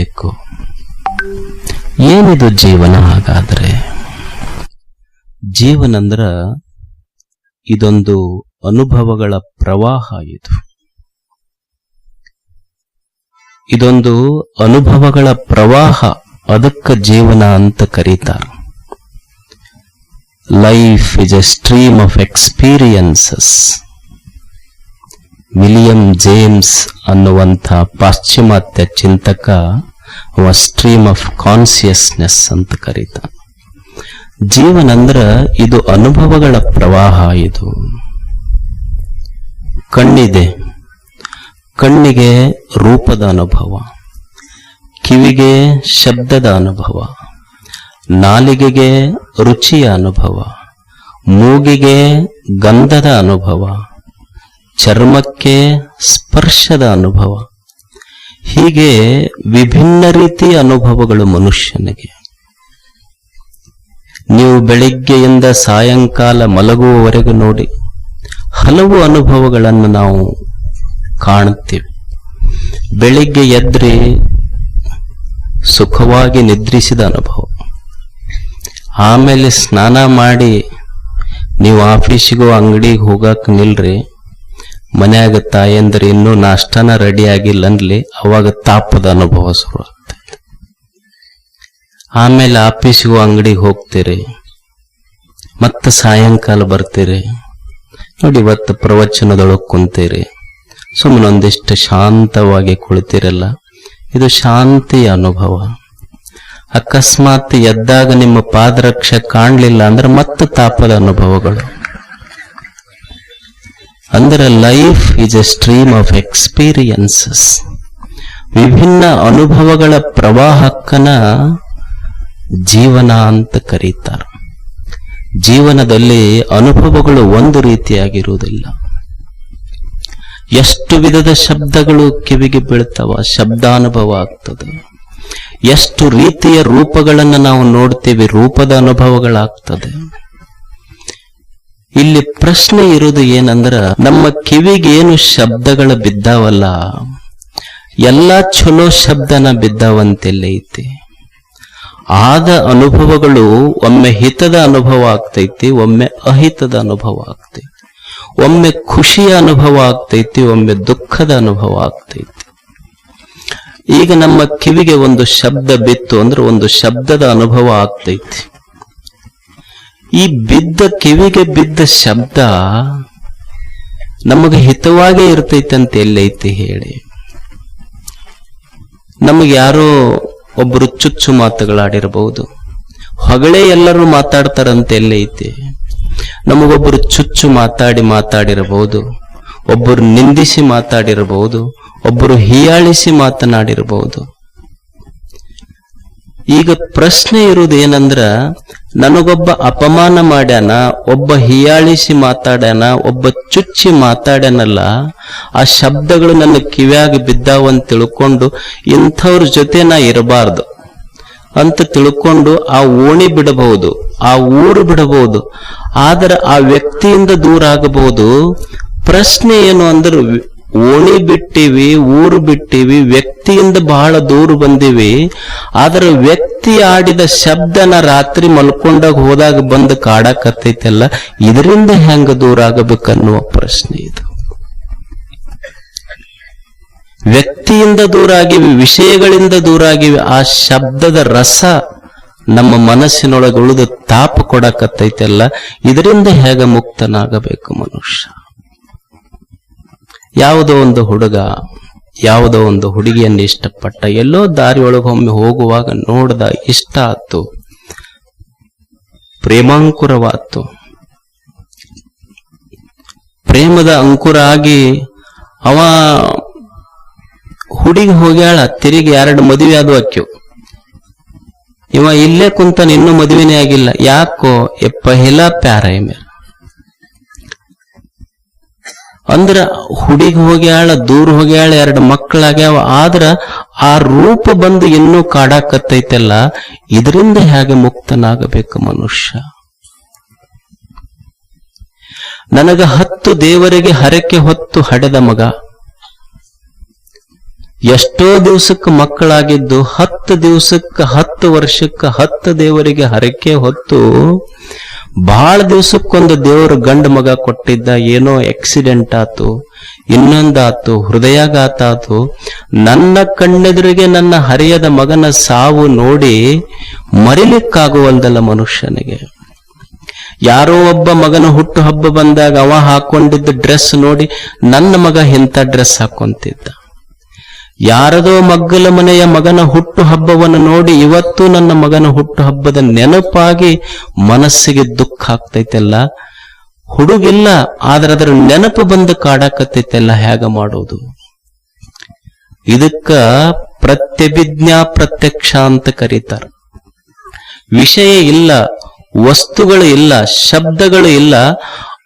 ಆಗಬೇಕು ಏನಿದು ಜೀವನ ಹಾಗಾದ್ರೆ? ಜೀವನ ಅಂದ್ರ ಇದೊಂದು ಅನುಭವಗಳ ಪ್ರವಾಹ ಇದು. ಇದೊಂದು ಅನುಭವಗಳ ಪ್ರವಾಹ ಅದಕ್ಕ ಜೀವನ ಅಂತ ಕರೀತಾರ. Life is a stream of experiences William James ಅನ್ನುವಂಥ ಪಾಶ್ಚಿಮಾತ್ಯ ಚಿಂತಕ ಅವ ಸ್ಟ್ರೀಮ್ ಆಫ್ ಕಾನ್ಸಿಯಸ್ನೆಸ್ ಅಂತ ಕರೀತ ಜೀವನ ಅಂದ್ರ ಇದು ಅನುಭವಗಳ ಪ್ರವಾಹ ಇದು. ಕಣ್ಣಿದೆ. ಕಣ್ಣಿಗೆ ರೂಪದ ಅನುಭವ. ಕಿವಿಗೆ ಶಬ್ದದ ಅನುಭವ. ನಾಲಿಗೆಗೆ ರುಚಿಯ ಅನುಭವ. ಮೂಗಿಗೆ ಗಂಧದ ಅನುಭವ. ಚರ್ಮಕ್ಕೆ ಸ್ಪರ್ಶದ ಅನುಭವ. ಹೀಗೆ ವಿಭಿನ್ನ ರೀತಿಯ ಅನುಭವಗಳು ಮನುಷ್ಯನಿಗೆ. ನೀವು ಬೆಳಿಗ್ಗೆಯಿಂದ ಸಾಯಂಕಾಲ ಮಲಗುವವರೆಗೂ ನೋಡಿ ಹಲವು ಅನುಭವಗಳನ್ನು ನಾವು ಕಾಣುತ್ತೇವೆ. ಬೆಳಿಗ್ಗೆ ಎದ್ರೆ ಸುಖವಾಗಿ ನಿದ್ರಿಸಿದ ಅನುಭವ. ಆಮೇಲೆ ಸ್ನಾನ ಮಾಡಿ ನೀವು ಆಫೀಸಿಗೋ ಅಂಗಡಿಗೆ ಹೋಗಕ್ಕೆ ನಿಲ್ರಿ. ಮನ್ಯಾಗ ತಾಯಂದ್ರೆ ಇನ್ನೂ ನಾಷ್ಟನ ರೆಡಿ ಆಗಿಲ್ಲ ಅನ್ಲಿ ಅವಾಗ ತಾಪದ ಅನುಭವ ಶುರು ಆಮೇಲೆ ಆಫೀಸಿಗೂ ಅಂಗಡಿಗೆ ಹೋಗ್ತೀರಿ, ಮತ್ತೆ ಸಾಯಂಕಾಲ ಬರ್ತೀರಿ, ನೋಡಿ ಇವತ್ತು ಪ್ರವಚನದೊಳಗೆ ಕುಂತೀರಿ ಸುಮ್ಮನೆ ಒಂದಿಷ್ಟು ಶಾಂತವಾಗಿ ಕುಳಿತಿರಲ್ಲ, ಇದು ಶಾಂತಿಯ ಅನುಭವ. ಅಕಸ್ಮಾತ್ ಎದ್ದಾಗ ನಿಮ್ಮ ಪಾದರಕ್ಷೆ ಕಾಣಲಿಲ್ಲ ಅಂದ್ರೆ ಮತ್ತೆ ತಾಪದ ಅನುಭವಗಳು. ಅಂದ್ರೆ life is a stream of experiences ವಿಭಿನ್ನ ಅನುಭವಗಳ ಪ್ರವಾಹಕ್ಕನ ಜೀವನ ಅಂತ ಕರೀತಾರೆ. ಜೀವನದಲ್ಲಿ ಅನುಭವಗಳು ಒಂದು ರೀತಿಯಾಗಿರುವುದಿಲ್ಲ. ಎಷ್ಟು ವಿಧದ ಶಬ್ದಗಳು ಕಿವಿಗೆ ಬೀಳ್ತಾವ ಶಬ್ದಾನುಭವ ಆಗ್ತದೆ. ಎಷ್ಟು ರೀತಿಯ ರೂಪಗಳನ್ನು ನಾವು ನೋಡ್ತೀವಿ ರೂಪದ ಅನುಭವಗಳಾಗ್ತದೆ. ಇಲ್ಲಿ ಪ್ರಶ್ನೆ ಇರೋದು ಏನಂದ್ರ, ನಮ್ಮ ಕಿವಿಗೆ ಏನು ಶಬ್ದಗಳು ಬಿದ್ದಾವಲ್ಲ, ಎಲ್ಲಾ ಚಲೋ ಶಬ್ದನ ಬಿದ್ದಾವಂತೆಲ್ಲ ಐತಿ ಆದ ಅನುಭವಗಳು ಒಮ್ಮೆ ಹಿತದ ಅನುಭವ ಆಗ್ತೈತಿ, ಒಮ್ಮೆ ಅಹಿತದ ಅನುಭವ ಆಗ್ತೈತಿ. ಒಮ್ಮೆ ಖುಷಿಯ ಅನುಭವ ಆಗ್ತೈತಿ, ಒಮ್ಮೆ ದುಃಖದ ಅನುಭವ ಆಗ್ತೈತಿ. ಈಗ ನಮ್ಮ ಕಿವಿಗೆ ಒಂದು ಶಬ್ದ ಬಿತ್ತು ಅಂದ್ರೆ ಒಂದು ಶಬ್ದದ ಅನುಭವ ಆಗ್ತೈತಿ. ಈ ಬಿದ್ದ ಕಿವಿಗೆ ಬಿದ್ದ ಶಬ್ದ ನಮಗೆ ಹಿತವಾಗೇ ಇರ್ತೈತೆ ಅಂತ ಎಲ್ಲೈತಿ ಹೇಳಿ. ನಮಗೆ ಯಾರೋ ಒಬ್ಬರು ಚುಚ್ಚು ಮಾತುಗಳಾಡಿರಬಹುದು. ಹೊಗಳೇ ಎಲ್ಲರೂ ಮಾತಾಡ್ತಾರಂತ ಎಲ್ಲೈತಿ. ನಮಗೊಬ್ಬರು ಚುಚ್ಚು ಮಾತಾಡಿ ಮಾತಾಡಿರಬಹುದು. ಒಬ್ಬರು ನಿಂದಿಸಿ ಮಾತಾಡಿರಬಹುದು. ಒಬ್ಬರು ಹೀಯಾಳಿಸಿ ಮಾತನಾಡಿರಬಹುದು. ಈಗ ಪ್ರಶ್ನೆ ಇರುವುದು ಏನಂದ್ರ ನನಗೊಬ್ಬ ಅಪಮಾನ ಮಾಡ್ಯಾನ, ಒಬ್ಬ ಹೀಯಾಳಿಸಿ ಮಾತಾಡ್ಯಾನ, ಒಬ್ಬ ಚುಚ್ಚಿ ಮಾತಾಡ್ಯಾನಲ್ಲ, ಆ ಶಬ್ದಗಳು ನನ್ನ ಕಿವ್ಯಾಗ ಬಿದ್ದಾವಂತ ತಿಳ್ಕೊಂಡು ಇಂಥವ್ರ ಜೊತೆ ನಾ ಇರಬಾರ್ದು ಅಂತ ತಿಳ್ಕೊಂಡು ಆ ಓಣಿ ಬಿಡಬಹುದು, ಆ ಊರು ಬಿಡಬಹುದು, ಆದ್ರೆ ಆ ವ್ಯಕ್ತಿಯಿಂದ ದೂರ ಆಗಬಹುದು. ಪ್ರಶ್ನೆ ಏನು ಅಂದ್ರೆ ಓಣಿ ಬಿಟ್ಟಿವಿ ಊರು ಬಿಟ್ಟಿವಿ ವ್ಯಕ್ತಿಯಿಂದ ಬಹಳ ದೂರ ಬಂದಿವಿ. ಆದ್ರ ವ್ಯಕ್ತಿ ಆಡಿದ ಶಬ್ದನ ರಾತ್ರಿ ಮಲ್ಕೊಂಡಾಗ ಹೋದಾಗ ಬಂದು ಕಾಡಕತ್ತೈತಲ್ಲ, ಇದರಿಂದ ಹೆಂಗ ದೂರ ಆಗಬೇಕನ್ನುವ ಪ್ರಶ್ನೆ ಇದು. ವ್ಯಕ್ತಿಯಿಂದ ದೂರ ಆಗಿವಿ, ವಿಷಯಗಳಿಂದ ದೂರ ಆಗಿವಿ, ಆ ಶಬ್ದದ ರಸ ನಮ್ಮ ಮನಸ್ಸಿನೊಳಗೆ ಉಳಿದು ತಾಪ ಕೊಡಕತ್ತೈತಲ್ಲ, ಇದರಿಂದ ಹೇಗೆ ಮುಕ್ತನಾಗಬೇಕು ಮನುಷ್ಯ? ಯಾವುದೋ ಒಂದು ಹುಡುಗ, ಯಾವುದೋ ಒಂದು ಹುಡುಗಿಯನ್ನು ಇಷ್ಟಪಟ್ಟ ಎಲ್ಲೋ ದಾರಿಯೊಳಗೆ ಒಮ್ಮೆ ಹೋಗುವಾಗ ನೋಡ್ದ ಇಷ್ಟ ಆತು ಪ್ರೇಮಾಂಕುರವಾತು ಪ್ರೇಮದ ಅಂಕುರ ಆಗಿ ಅವ ಹುಡುಗಿ ಹೋಗ್ಯಾಳ, ತಿರುಗಿ ಎರಡು ಮದುವೆ ಅದು ಅಕ್ಕಿವು ಇವ ಇಲ್ಲೇ ಕುಂತಾನ, ಇನ್ನೂ ಮದುವೆನೇ ಆಗಿಲ್ಲ. ಯಾಕೋ, ಎಪ್ಪ ಪಹಿಲಾ ಪ್ಯಾರ ಅಂದ್ರ ಹುಡುಗಿ ಹೋಗ್ಯಾಳ ದೂರ ಹೋಗ್ಯಾಳ ಎರಡು ಮಕ್ಕಳಾಗ್ಯಾವ. ಆದ್ರ ಆ ರೂಪ ಬಂದು ಇನ್ನೂ ಕಾಡಾಕತ್ತೈತೆಲ್ಲ, ಇದರಿಂದ ಹೇಗೆ ಮುಕ್ತನಾಗಬೇಕು ಮನುಷ್ಯ? ನನಗ ಹತ್ತು ದೇವರಿಗೆ ಹರಕೆ ಹೊತ್ತು ಹಡೆದ ಮಗ. ಎಷ್ಟೋ ದಿವಸಕ್ಕೆ ಮಕ್ಕಳಾಗಿದ್ದು ಹತ್ತು ದಿವಸಕ್ಕೆ ಹತ್ತು ವರ್ಷಕ್ಕೆ ಹತ್ತು ದೇವರಿಗೆ ಹರಕೆ ಹೊತ್ತು ಬಹಳ ದಿವಸಕ್ಕೊಂದು ದೇವರು ಗಂಡ ಮಗ ಕೊಟ್ಟಿದ್ದ, ಏನೋ ಆಕ್ಸಿಡೆಂಟ್ ಆತು, ಇನ್ನೊಂದಾತು ಹೃದಯಾಘಾತ ಆತು ನನ್ನ ಕಣ್ಣೆದುರಿಗೆ ನನ್ನ ಹರಿಯದ ಮಗನ ಸಾವು ನೋಡಿ ಮರಿಲಿಕ್ಕಾಗುವಲ್ದಲ್ಲ ಮನುಷ್ಯನಿಗೆ. ಯಾರೋ ಒಬ್ಬ ಮಗನ ಹುಟ್ಟು ಹಬ್ಬ ಬಂದಾಗ ಅವ ಹಾಕೊಂಡಿದ್ದ ಡ್ರೆಸ್ ನೋಡಿ ನನ್ನ ಮಗ ಇಂಥ ಡ್ರೆಸ್ ಹಾಕೊಂತಿದ್ದ. ಯಾರದೋ ಮಗ್ಗಲ ಮನೆಯ ಮಗನ ಹುಟ್ಟು ಹಬ್ಬವನ್ನು ನೋಡಿ ಇವತ್ತು ನನ್ನ ಮಗನ ಹುಟ್ಟು ಹಬ್ಬದ ನೆನಪಾಗಿ ಮನಸ್ಸಿಗೆ ದುಃಖ ಆಗ್ತೈತೆಲ್ಲ? ಹುಡುಗಿಲ್ಲ, ಆದ್ರೆ ಅದರ ನೆನಪು ಬಂದು ಕಾಡಾಕತ್ತೈತೆಲ್ಲ, ಹೇಗ ಮಾಡೋದು? ಇದಕ್ಕ ಪ್ರತ್ಯಭಿಜ್ಞಾ ಪ್ರತ್ಯಕ್ಷ ಅಂತ ಕರೀತಾರ. ವಿಷಯ ಇಲ್ಲ, ವಸ್ತುಗಳು ಇಲ್ಲ, ಶಬ್ದಗಳು ಇಲ್ಲ,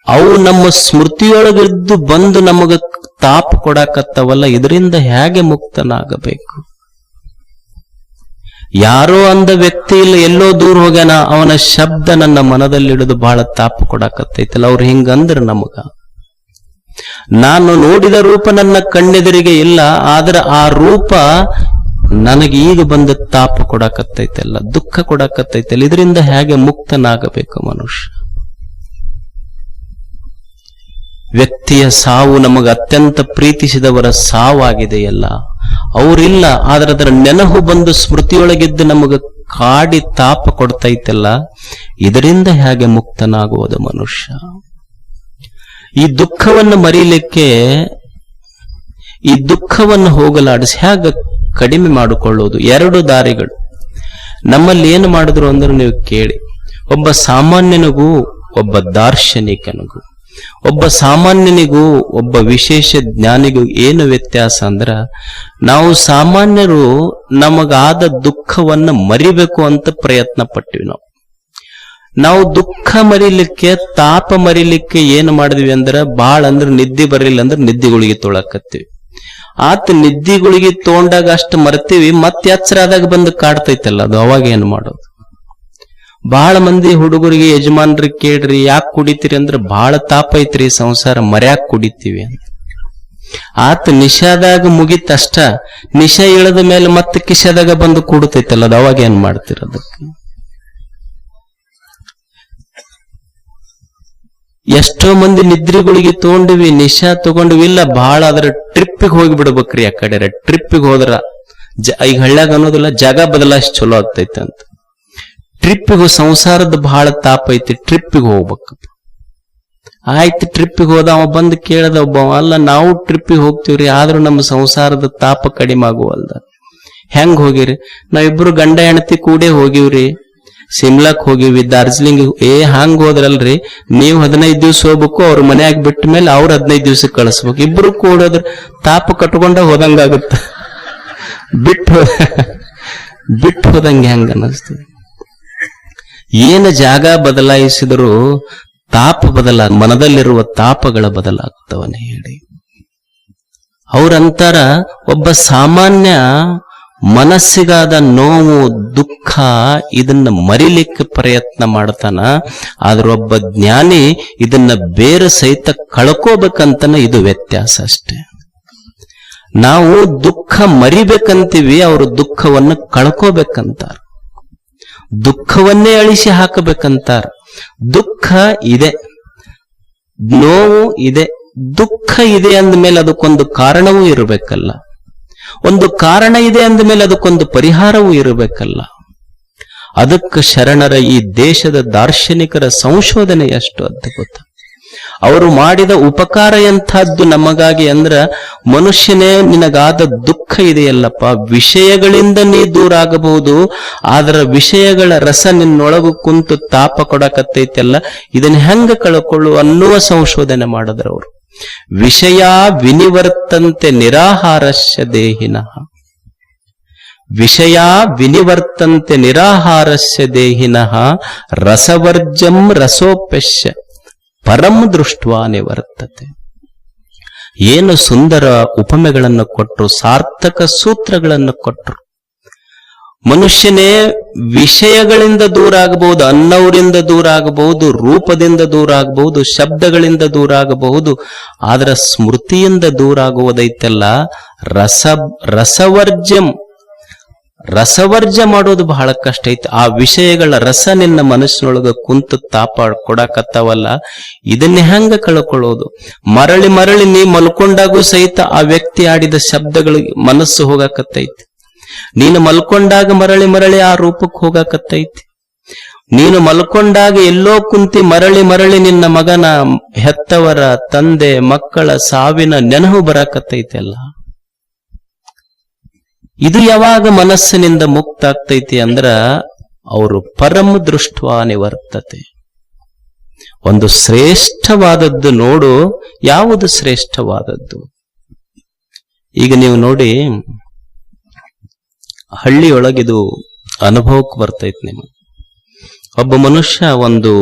ಅವು ನಮ್ಮ ಸ್ಮೃತಿಯೊಳಗಿದ್ದು ಬಂದು ನಮಗ ತಾಪ ಕೊಡಕತ್ತವಲ್ಲ, ಇದರಿಂದ ಹೇಗೆ ಮುಕ್ತನಾಗಬೇಕು? ಯಾರೋ ಅಂದ ವ್ಯಕ್ತಿ ಇಲ್ಲ, ಎಲ್ಲೋ ದೂರ ಹೋಗ್ಯಾನ, ಅವನ ಶಬ್ದ ನನ್ನ ಮನದಲ್ಲಿ ಹಿಡಿದು ಬಹಳ ತಾಪ ಕೊಡಕತ್ತೈತಲ್ಲ, ಅವ್ರು ಹಿಂಗಂದ್ರ ನಮಗ. ನಾನು ನೋಡಿದ ರೂಪ ನನ್ನ ಕಣ್ಣೆದುರಿಗೆ ಇಲ್ಲ, ಆದ್ರೆ ಆ ರೂಪ ನನಗೆ ಈಗ ಬಂದ ತಾಪ ಕೊಡಕತ್ತೈತಲ್ಲ, ದುಃಖ ಕೊಡಕತ್ತೈತಲ್ಲ, ಇದರಿಂದ ಹೇಗೆ ಮುಕ್ತನಾಗಬೇಕು ಮನುಷ್ಯ? ವ್ಯಕ್ತಿಯ ಸಾವು ನಮಗೆ ಅತ್ಯಂತ ಪ್ರೀತಿಸಿದವರ ಸಾವಾಗಿದೆಯಲ್ಲ. ಅವರಿಲ್ಲ, ಆದ್ರೆ ಅದರ ನೆನಹು ಬಂದು ಸ್ಮೃತಿಯೊಳಗಿದ್ದು ನಮಗೆ ಕಾಡಿ ತಾಪ ಕೊಡ್ತೈತಲ್ಲ. ಇದರಿಂದ ಹೇಗೆ ಮುಕ್ತನಾಗುವುದು ಮನುಷ್ಯ? ಈ ದುಃಖವನ್ನು ಮರೀಲಿಕ್ಕೆ, ಈ ದುಃಖವನ್ನು ಹೋಗಲಾಡಿಸಿ ಹೇಗೆ ಕಡಿಮೆ ಮಾಡಿಕೊಳ್ಳುವುದು? ಎರಡು ದಾರಿಗಳು. ನಮ್ಮಲ್ಲಿ ಏನು ಮಾಡಿದ್ರು ಅಂದ್ರೆ ನೀವು ಕೇಳಿ. ಒಬ್ಬ ಸಾಮಾನ್ಯನಿಗೂ, ಒಬ್ಬ ದಾರ್ಶನಿಕನಿಗೂ. ಒಬ್ಬ ಸಾಮಾನ್ಯನಿಗೂ ಒಬ್ಬ ವಿಶೇಷ ಜ್ಞಾನಿಗೂ ಏನು ವ್ಯತ್ಯಾಸ ಅಂದ್ರ, ನಾವು ಸಾಮಾನ್ಯರು ನಮಗಾದ ದುಃಖವನ್ನ ಮರಿಬೇಕು ಅಂತ ಪ್ರಯತ್ನ ಪಟ್ಟಿವಿ ನಾವು. ನಾವು ದುಃಖ ಮರಿಲಿಕ್ಕೆ, ತಾಪ ಮರಿಲಿಕ್ಕೆ ಏನು ಮಾಡಿದ್ವಿ ಅಂದ್ರ, ಬಾಳ ಅಂದ್ರೆ ನಿದ್ದೆ ಬರಲಿಲ್ಲ ಅಂದ್ರೆ ನಿದ್ದೆಗಳಿಗೆ ತೊಳಕತ್ತೀವಿ. ಆತ ನಿದ್ದಿಗಳಿಗೆ ತೊಗೊಂಡಾಗ ಅಷ್ಟು ಮರ್ತೀವಿ, ಮತ್ತೆ ಎಚ್ಚರ ಆದಾಗ ಬಂದು ಕಾಡ್ತೈತಲ್ಲ, ಅದು ಅವಾಗ ಏನು ಮಾಡೋದು? ಬಹಳ ಮಂದಿ ಹುಡುಗರಿಗೆ ಯಜಮಾನ್ರಿ ಕೇಳ್ರಿ, ಯಾಕೆ ಕುಡಿತೀರಿ ಅಂದ್ರೆ ಬಹಳ ತಾಪ ಐತ್ರಿ ಸಂಸಾರ, ಮರ್ಯಾಕ್ ಕುಡಿತೀವಿ ಅಂತ. ಆತ ನಿಶಾದಾಗ ಮುಗಿತಷ್ಟ ನಿಶಾ ಇಳದ ಮೇಲೆ ಮತ್ತೆ ಕಿಶಾದಾಗ ಬಂದು ಕೂಡುತ್ತೈತಲ್ಲ ಅದು ಅವಾಗ ಏನ್ ಅದಕ್ಕೆ? ಎಷ್ಟೋ ಮಂದಿ ನಿದ್ರೆಗಳಿಗೆ ತಗೊಂಡಿವಿ ನಿಶಾ ತಗೊಂಡಿವಿ, ಇಲ್ಲ ಬಹಳ ಅದರ ಟ್ರಿಪ್ಪಿಗೆ ಹೋಗಿ ಬಿಡ್ಬೇಕ್ರಿ ಆ ಕಡೆ, ಟ್ರಿಪ್ಪಿಗೆ ಹೋದ್ರ ಈಗ ಹಳ್ಳ್ಯಾಗ ಅನ್ನೋದಿಲ್ಲ, ಜಾಗ ಬದಲಾಯಿಸಿ ಚಲೋ ಆಗ್ತೈತೆ ಅಂತ. ಟ್ರಿಪ್ಪಿಗೆ ಸಂಸಾರದ ಬಹಳ ತಾಪ ಐತಿ ಟ್ರಿಪ್ಪಿಗೆ ಹೋಗ್ಬೇಕಪ್ಪ ಆಯ್ತು ಟ್ರಿಪ್ಪಿಗೆ ಹೋದ ಅವ ಬಂದು ಕೇಳದ ಒಬ್ಬ ಅಲ್ಲ ನಾವು ಟ್ರಿಪ್ಪಿಗೆ ಹೋಗ್ತೀವ್ರಿ, ಆದ್ರೂ ನಮ್ಮ ಸಂಸಾರದ ತಾಪ ಕಡಿಮೆ ಆಗುವಲ್ದ. ಹೆಂಗ್ ಹೋಗಿರಿ? ನಾವಿಬ್ರು ಗಂಡ ಹೆಂಡತಿ ಕೂಡೇ ಹೋಗಿವ್ರಿ. ಸಿಮ್ಲಾಕ್ ಹೋಗಿವಿ ದಾರ್ಜಿಲಿಂಗ್, ಏ, ಹಂಗ್ ಹೋದ್ರಲ್ರಿ. ನೀವು ಹದಿನೈದು ದಿವ್ಸ ಹೋಗ್ಬೇಕು, ಅವ್ರ ಮನ್ಯಾಗ ಬಿಟ್ಟ ಮೇಲೆ ಅವ್ರ ಹದಿನೈದು ದಿವ್ಸ ಕಳಿಸ್ಬೇಕು. ಇಬ್ರು ಕೂಡೋದ್ರ ತಾಪ ಕಟ್ಕೊಂಡ ಹೋದಂಗಾಗುತ್ತ. ಬಿಟ್ಟು ಬಿಟ್ಟು ಹೋದಂಗೆ ಹೆಂಗ ಅನ್ನಿಸ್ತದೆ. ಏನು ಜಾಗ ಬದಲಾಯಿಸಿದರೂ ತಾಪ ಬದಲ, ಮನದಲ್ಲಿರುವ ತಾಪಗಳ ಬದಲಾಗ್ತವನೇ ಹೇಳಿ. ಅವರಂತಾರ ಒಬ್ಬ ಸಾಮಾನ್ಯ ಮನಸ್ಸಿಗಾದ ನೋವು, ದುಃಖ ಇದನ್ನ ಮರಿಲಿಕ್ಕೆ ಪ್ರಯತ್ನ ಮಾಡ್ತಾನ, ಆದ್ರೆ ಒಬ್ಬ ಜ್ಞಾನಿ ಇದನ್ನ ಬೇರೆ ಸಹಿತ ಕಳ್ಕೋಬೇಕಂತನ ಇದು ವ್ಯತ್ಯಾಸ ಅಷ್ಟೇ. ನಾವು ದುಃಖ ಮರಿಬೇಕಂತೀವಿ, ಅವರು ದುಃಖವನ್ನು ಕಳ್ಕೋಬೇಕಂತಾರ. ದುಃಖವನ್ನೇ ಅಳಿಸಿ ಹಾಕಬೇಕಂತಾರ. ದುಃಖ ಇದೆ. ನೋವು ಇದೆ. ದುಃಖ ಇದೆ ಅಂದಮೇಲೆ ಅದಕ್ಕೊಂದು ಕಾರಣವೂ ಇರಬೇಕಲ್ಲ. ಒಂದು ಕಾರಣ ಇದೆ ಅಂದಮೇಲೆ ಅದಕ್ಕೊಂದು ಪರಿಹಾರವೂ ಇರಬೇಕಲ್ಲ. ಅದಕ್ಕೆ ಶರಣರ ಈ ದೇಶದ ದಾರ್ಶನಿಕರ ಸಂಶೋಧನೆ ಎಷ್ಟು ಅದ್ಭುತ. ಅವರು ಮಾಡಿದ ಉಪಕಾರ ಎಂಥದ್ದು ನಮಗಾಗಿ ಅಂದ್ರ, ಮನುಷ್ಯನೇ ನಿನಗಾದ ದುಃಖ ಇದೆಯಲ್ಲಪ್ಪ, ವಿಷಯಗಳಿಂದ ನೀ ದೂರ ಆಗಬಹುದು ಆದ್ರ ವಿಷಯಗಳ ರಸ ನಿನ್ನೊಳಗು ಕುಂತು ತಾಪ ಕೊಡಕತ್ತೈತೆಲ್ಲ ಇದನ್ನ ಹೆಂಗ ಕಳ್ಕೊಳ್ಳು ಅನ್ನುವ ಸಂಶೋಧನೆ ಮಾಡಿದ್ರ ಅವರು. ವಿಷಯ ವಿನಿವರ್ತಂತೆ ನಿರಾಹಾರಸ್ಯ ದೇಹಿನ. ವಿಷಯ ವಿನಿವರ್ತಂತೆ ನಿರಾಹಾರಸ್ಯ ದೇಹಿನಃ ರಸವರ್ಜಂ ರಸೋಪ್ಯಶ್ಯ ಪರಂ ದೃಷ್ಟ್ವಾನೆ ನಿವರ್ತತೆ ಏನು ಸುಂದರ ಉಪಮೆಗಳನ್ನು ಕೊಟ್ಟರು ಸಾರ್ಥಕ ಸೂತ್ರಗಳನ್ನು ಕೊಟ್ಟರು ಮನುಷ್ಯನೇ ವಿಷಯಗಳಿಂದ ದೂರ ಆಗಬಹುದು, ಅನ್ನವರಿಂದ ದೂರ ಆಗಬಹುದು, ರೂಪದಿಂದ ದೂರ ಆಗಬಹುದು, ಶಬ್ದಗಳಿಂದ ದೂರ ಆಗಬಹುದು, ಆದರೆ ಸ್ಮೃತಿಯಿಂದ ದೂರ ಆಗುವುದೈತಲ್ಲ, ರಸ ರಸವರ್ಜಂ ರಸವರ್ಜ ಮಾಡೋದು ಬಹಳ ಕಷ್ಟ ಐತಿ ಆ ವಿಷಯಗಳ ರಸ ನಿನ್ನ ಮನಸ್ಸಿನೊಳಗ ಕುಂತು ತಾಪ ಕೊಡಕತ್ತಾವಲ್ಲ, ಇದನ್ನ ಹೆಂಗ ಕಳ್ಕೊಳ್ಳೋದು? ಮರಳಿ ಮರಳಿ ನೀ ಮಲ್ಕೊಂಡಾಗೂ ಸಹಿತ ಆ ವ್ಯಕ್ತಿ ಆಡಿದ ಶಬ್ದಗಳಿಗೆ ಮನಸ್ಸು ಹೋಗಾಕತ್ತೈತಿ. ನೀನು ಮಲ್ಕೊಂಡಾಗ ಮರಳಿ ಮರಳಿ ಆ ರೂಪಕ್ಕೆ ಹೋಗಾಕತ್ತೈತಿ. ನೀನು ಮಲ್ಕೊಂಡಾಗ ಎಲ್ಲೋ ಕುಂತಿ ಮರಳಿ ಮರಳಿ ನಿನ್ನ ಮಗನ ಹೆತ್ತವರ ತಂದೆ ಮಕ್ಕಳ ಸಾವಿನ ನೆನಹು ಬರಾಕತ್ತೈತಿ ಅಲ್ಲ. ಇದು ಯಾವಾಗ ಮನಸ್ಸಿನಿಂದ ಮುಕ್ತ ಆಗ್ತೈತಿ ಅಂದ್ರ ಅವರು ಪರಮ ದೃಷ್ಟ ನಿವರ್ತತೆ ಒಂದು ಶ್ರೇಷ್ಠವಾದದ್ದು ನೋಡು, ಯಾವುದು ಶ್ರೇಷ್ಠವಾದದ್ದು? ಈಗ ನೀವು ನೋಡಿ, ಹಳ್ಳಿಯೊಳಗಿದು ಅನುಭವಕ್ಕೆ ಬರ್ತೈತಿ ನಿಮಗೆ. ಒಬ್ಬ ಮನುಷ್ಯ ಒಂದು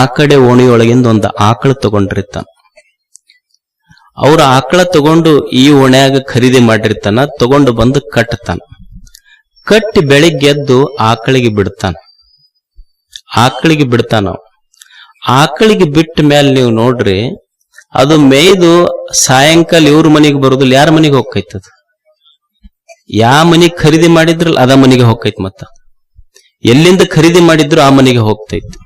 ಆಕಡೆ ಕಡೆ ಓಣಿಯೊಳಗಿಂದ ಒಂದು ಆಕಳು ತಗೊಂಡಿರ್ತಾನ. ಅವ್ರ ಆಕಳ ತಗೊಂಡು ಈ ಓಣ್ಯಾಗ ಖರೀದಿ ಮಾಡಿರ್ತಾನ, ತಗೊಂಡು ಬಂದು ಕಟ್ತಾನ. ಕಟ್ಟಿ ಬೆಳಿಗ್ಗೆ ಎದ್ದು ಆಕಳಿಗೆ ಬಿಡ್ತಾನ. ಆಕಳಿಗೆ ಬಿಡ್ತಾನ. ಆಕಳಿಗೆ ಬಿಟ್ಟ ಮೇಲೆ ನೀವು ನೋಡ್ರಿ, ಅದು ಮೇಯ್ದು ಸಾಯಂಕಾಲ ಇವ್ರ ಮನೆಗೆ ಬರೋದಿಲ್ಲ, ಯಾರ ಮನೆಗೆ ಹೋಗ್ತೈತದ? ಯಾ ಮನೆಗೆ ಖರೀದಿ ಮಾಡಿದ್ರಲ್ಲ ಅದ ಮನೆಗೆ ಹೋಗ್ತೈತ್ ಮತ್ತ? ಎಲ್ಲಿಂದ ಖರೀದಿ ಮಾಡಿದ್ರು ಆ ಮನೆಗೆ ಹೋಗ್ತೈತಿ.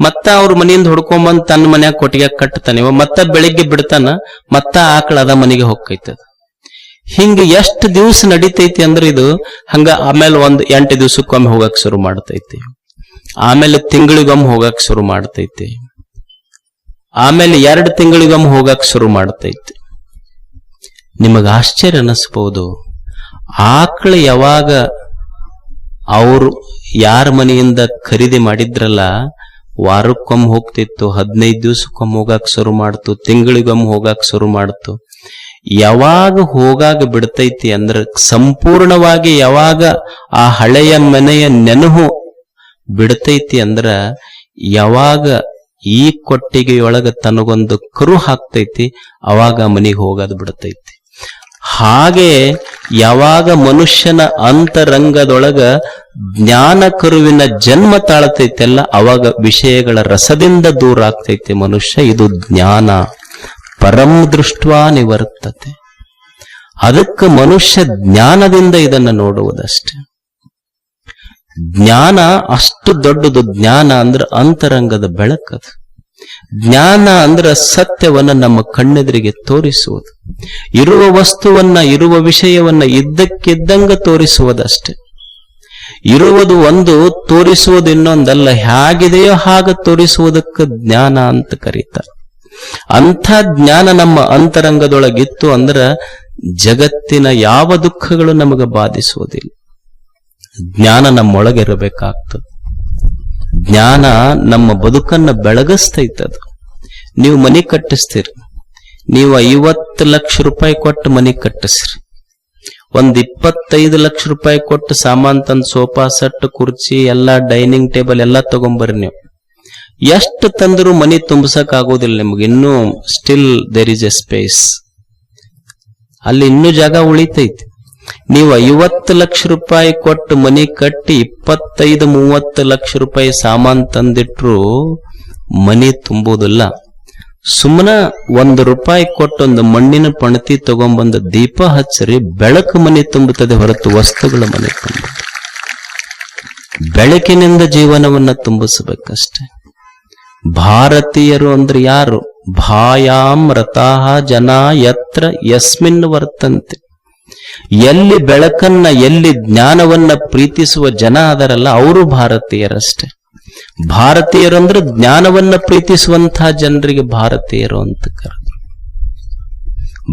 ಮತ್ತ ಅವ್ರ ಮನೆಯಿಂದ ಹೊಡ್ಕೊಂಬಂದ್ ತನ್ನ ಮನ್ಯಾಗ ಕೊಟ್ಟಿಗೆ ಕಟ್ಟತಾನೆ ಇವ ಮತ್ತ ಬೆಳಿಗ್ಗೆ ಬಿಡ್ತಾನ, ಮತ್ತ ಆಕಳ ಅದ ಮನೆಗೆ ಹೋಗ್ತೈತದ ಹಿಂಗ ಎಷ್ಟು ದಿವಸ ನಡೀತೈತಿ ಅಂದ್ರೆ ಇದು ಹಂಗ ಆಮೇಲೆ ಒಂದ್ ಎಂಟು ದಿವಸಕ್ಕೊಮ್ಮೆ ಹೋಗಕ್ ಶುರು ಮಾಡ್ತೈತಿ. ಆಮೇಲೆ ತಿಂಗಳಿಗೊಮ್ಮೆ ಹೋಗಕ್ ಶುರು ಮಾಡ್ತೈತಿ. ಆಮೇಲೆ ಎರಡು ತಿಂಗಳಿಗೊಮ್ಮೆ ಹೋಗಕ್ ಶುರು ಮಾಡ್ತೈತಿ. ನಿಮಗ ಆಶ್ಚರ್ಯ ಅನಿಸ್ಬೋದು. ಆಕಳು ಯಾವಾಗ ಅವರು ಯಾರ ಮನೆಯಿಂದ ಖರೀದಿ ಮಾಡಿದ್ರಲ್ಲ ವಾರಕ್ಕೊಮ್ಮೆ ಹೋಗ್ತಿತ್ತು, ಹದಿನೈದು ದಿವ್ಸಕ್ಕೊಮ್ಮೆ ಹೋಗಾಕ್ ಶುರು ಮಾಡ್ತು, ತಿಂಗಳಿಗೊಮ್ಮೆ ಹೋಗಾಕ್ ಶುರು ಮಾಡ್ತು. ಯಾವಾಗ ಹೋಗಾಗ ಬಿಡ್ತೈತಿ ಅಂದ್ರೆ ಸಂಪೂರ್ಣವಾಗಿ ಯಾವಾಗ ಆ ಹಳೆಯ ಮನೆಯ ನೆನಹು ಬಿಡ್ತೈತಿ ಅಂದ್ರ ಯಾವಾಗ ಈ ಕೊಟ್ಟಿಗೆಯೊಳಗ ತನಗೊಂದು ಕರು ಹಾಕ್ತೈತಿ, ಅವಾಗ ಮನೆಗೆ ಹೋಗೋದು ಬಿಡ್ತೈತಿ. ಹಾಗೆ ಯಾವಾಗ ಮನುಷ್ಯನ ಅಂತರಂಗದೊಳಗ ಜ್ಞಾನ ಕರುವಿನ ಜನ್ಮ ತಾಳತೈತೆಲ್ಲ, ಅವಾಗ ವಿಷಯಗಳ ರಸದಿಂದ ದೂರ ಆಗ್ತೈತೆ ಮನುಷ್ಯ. ಇದು ಜ್ಞಾನ. ಪರಂ ದೃಷ್ಟ ನಿವರ್ತತೆ. ಅದಕ್ಕೆ ಮನುಷ್ಯ ಜ್ಞಾನದಿಂದ ಇದನ್ನ ನೋಡುವುದಷ್ಟೆ. ಜ್ಞಾನ ಅಷ್ಟು ದೊಡ್ಡದು, ಜ್ಞಾನ ಅಂದ್ರೆ ಅಂತರಂಗದ ಬೆಳಕದು. ಜ್ಞಾನ ಅಂದ್ರೆ ಸತ್ಯವನ್ನ ನಮ್ಮ ಕಣ್ಣೆದುರಿಗೆ ತೋರಿಸುವುದು. ಇರುವ ವಸ್ತುವನ್ನ, ಇರುವ ವಿಷಯವನ್ನ ಇದ್ದಕ್ಕಿದ್ದಂಗ ತೋರಿಸುವುದಷ್ಟೇ. ಇರುವುದು ಒಂದು, ತೋರಿಸುವುದು ಇನ್ನೊಂದಲ್ಲ, ಹೇಗಿದೆಯೋ ಹಾಗೆ ತೋರಿಸುವುದಕ್ಕೆ ಜ್ಞಾನ ಅಂತ ಕರೀತಾರೆ. ಅಂಥ ಜ್ಞಾನ ನಮ್ಮ ಅಂತರಂಗದೊಳಗಿತ್ತು ಅಂದ್ರ ಜಗತ್ತಿನ ಯಾವ ದುಃಖಗಳು ನಮಗೆ ಬಾಧಿಸುವುದಿಲ್ಲ. ಜ್ಞಾನ ನಮ್ಮೊಳಗಿರಬೇಕಾಗ್ತದೆ ಜ್ಞಾನ ನಮ್ಮ ಬದುಕನ್ನ ಬೆಳಗಿಸ್ತೈತದು. ನೀವು ಮನೆ ಕಟ್ಟಿಸ್ತೀರಿ. ನೀವು ಐವತ್ತು ಲಕ್ಷ ರೂಪಾಯಿ ಕೊಟ್ಟು ಮನೆ ಕಟ್ಟಿಸ್ರಿ. ಒಂದ್ ಇಪ್ಪತ್ತೈದು ಲಕ್ಷ ರೂಪಾಯಿ ಕೊಟ್ಟು ಸಾಮಾನ್ ತಂದು ಸೋಫಾ ಸೆಟ್, ಕುರ್ಚಿ, ಎಲ್ಲಾ ಡೈನಿಂಗ್ ಟೇಬಲ್ ಎಲ್ಲಾ ತಗೊಂಬರ್ರಿ ನೀವು. ಎಷ್ಟು ತಂದರೂ ಮನಿ ತುಂಬಸಕ್ ಆಗೋದಿಲ್ಲ ನಿಮ್ಗೆ. ಇನ್ನೂ still there is a space ಅಲ್ಲಿ ಇನ್ನೂ ಜಾಗ ಉಳಿತೈತಿ. ನೀವು ಐವತ್ತು ಲಕ್ಷ ರೂಪಾಯಿ ಕೊಟ್ಟು ಮನಿ ಕಟ್ಟಿ ಇಪ್ಪತ್ತೈದು, ಮೂವತ್ತು ಲಕ್ಷ ರೂಪಾಯಿ ಸಾಮಾನ್ ತಂದಿಟ್ರು ಮನಿ ತುಂಬುವುದಿಲ್ಲ ಸುಮ್ಮನ ಒಂದು ರೂಪಾಯಿ ಕೊಟ್ಟೊಂದು ಮಣ್ಣಿನ ಪಣತಿ ತಗೊಂಬಂದು ದೀಪ ಹಚ್ಚರಿ, ಬೆಳಕು ಮನೆ ತುಂಬುತ್ತದೆ ಹೊರತು ವಸ್ತುಗಳ ಮನೆ ತುಂಬ ಬೆಳಕಿನಿಂದ ಜೀವನವನ್ನ ತುಂಬಿಸಬೇಕಷ್ಟೆ. ಭಾರತೀಯರು ಅಂದ್ರೆ ಯಾರು? ಭಾಯಾಂ ರತಾಹ ಜನ ಯತ್ರ ಯಸ್ಮಿನ್ ವರ್ತಂತೆ. ಎಲ್ಲಿ ಬೆಳಕನ್ನ, ಎಲ್ಲಿ ಜ್ಞಾನವನ್ನ ಪ್ರೀತಿಸುವ ಜನ ಅದರಲ್ಲ, ಅವರು ಭಾರತೀಯರಷ್ಟೇ. ಭಾರತೀಯರು ಅಂದ್ರೆ ಜ್ಞಾನವನ್ನ ಪ್ರೀತಿಸುವಂತಹ ಜನರಿಗೆ ಭಾರತೀಯರು ಅಂತ ಕರ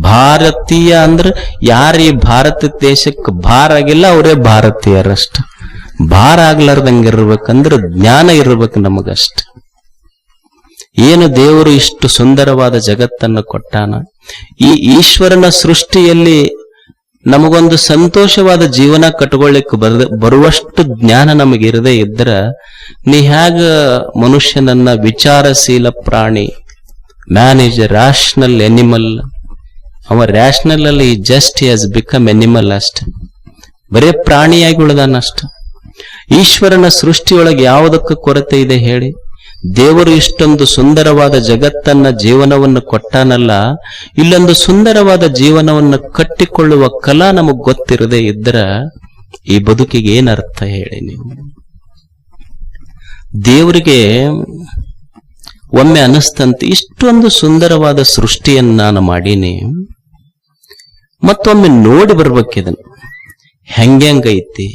ಭಾರತೀಯ ಅಂದ್ರೆ ಯಾರು ಈ ಭಾರತ ದೇಶಕ್ಕೆ ಭಾರ ಆಗಿಲ್ಲ, ಅವರೇ ಭಾರತೀಯರಷ್ಟ. ಭಾರ ಆಗ್ಲಾರ್ದಂಗಿರ್ಬೇಕಂದ್ರೆ ಜ್ಞಾನ ಇರ್ಬೇಕು ನಮಗಷ್ಟ. ಏನು ದೇವರು ಇಷ್ಟು ಸುಂದರವಾದ ಜಗತ್ತನ್ನು ಕೊಟ್ಟಾನ? ಈ ಈಶ್ವರನ ಸೃಷ್ಟಿಯಲ್ಲಿ ನಮಗೊಂದು ಸಂತೋಷವಾದ ಜೀವನ ಕಟ್ಕೊಳ್ಳಿಕ್ಕೆ ಬರ, ಬರುವಷ್ಟು ಜ್ಞಾನ ನಮಗಿರದೇ ಇದ್ರ ನೀ ಹೇಗ ಮನುಷ್ಯನನ್ನ ವಿಚಾರಶೀಲ ಪ್ರಾಣಿ man is a rational animal ಅವ ರ್ಯಾಷನಲ್ ಅಲ್ಲಿ ಜಸ್ಟ್ ಹ್ಯಾಸ್ ಬಿಕಮ್ ಎನಿಮಲ್ ಅಷ್ಟ. ಬರೇ ಪ್ರಾಣಿಯಾಗಿ ಉಳಿದಾನಷ್ಟ. ಈಶ್ವರನ ಸೃಷ್ಟಿಯೊಳಗೆ ಯಾವುದಕ್ಕೆ ಕೊರತೆ ಇದೆ ಹೇಳಿ? ದೇವರು ಇಷ್ಟೊಂದು ಸುಂದರವಾದ ಜಗತ್ತನ್ನ ಜೀವನವನ್ನು ಕೊಟ್ಟಾನಲ್ಲ, ಇಲ್ಲೊಂದು ಸುಂದರವಾದ ಜೀವನವನ್ನು ಕಟ್ಟಿಕೊಳ್ಳುವ ಕಲಾ ನಮಗ್ ಗೊತ್ತಿರದೇ ಇದ್ರ ಈ ಬದುಕಿಗೆ ಏನರ್ಥ ಹೇಳಿ ನೀವು? ದೇವರಿಗೆ ಒಮ್ಮೆ ಅನಿಸ್ತಂತೆ ಇಷ್ಟೊಂದು ಸುಂದರವಾದ ಸೃಷ್ಟಿಯನ್ನ ನಾನು ಮಾಡೀನಿ, ಮತ್ತೊಮ್ಮೆ ನೋಡಿ ಬರ್ಬೇಕಿದನ್. ಹೆಂಗೈತಿ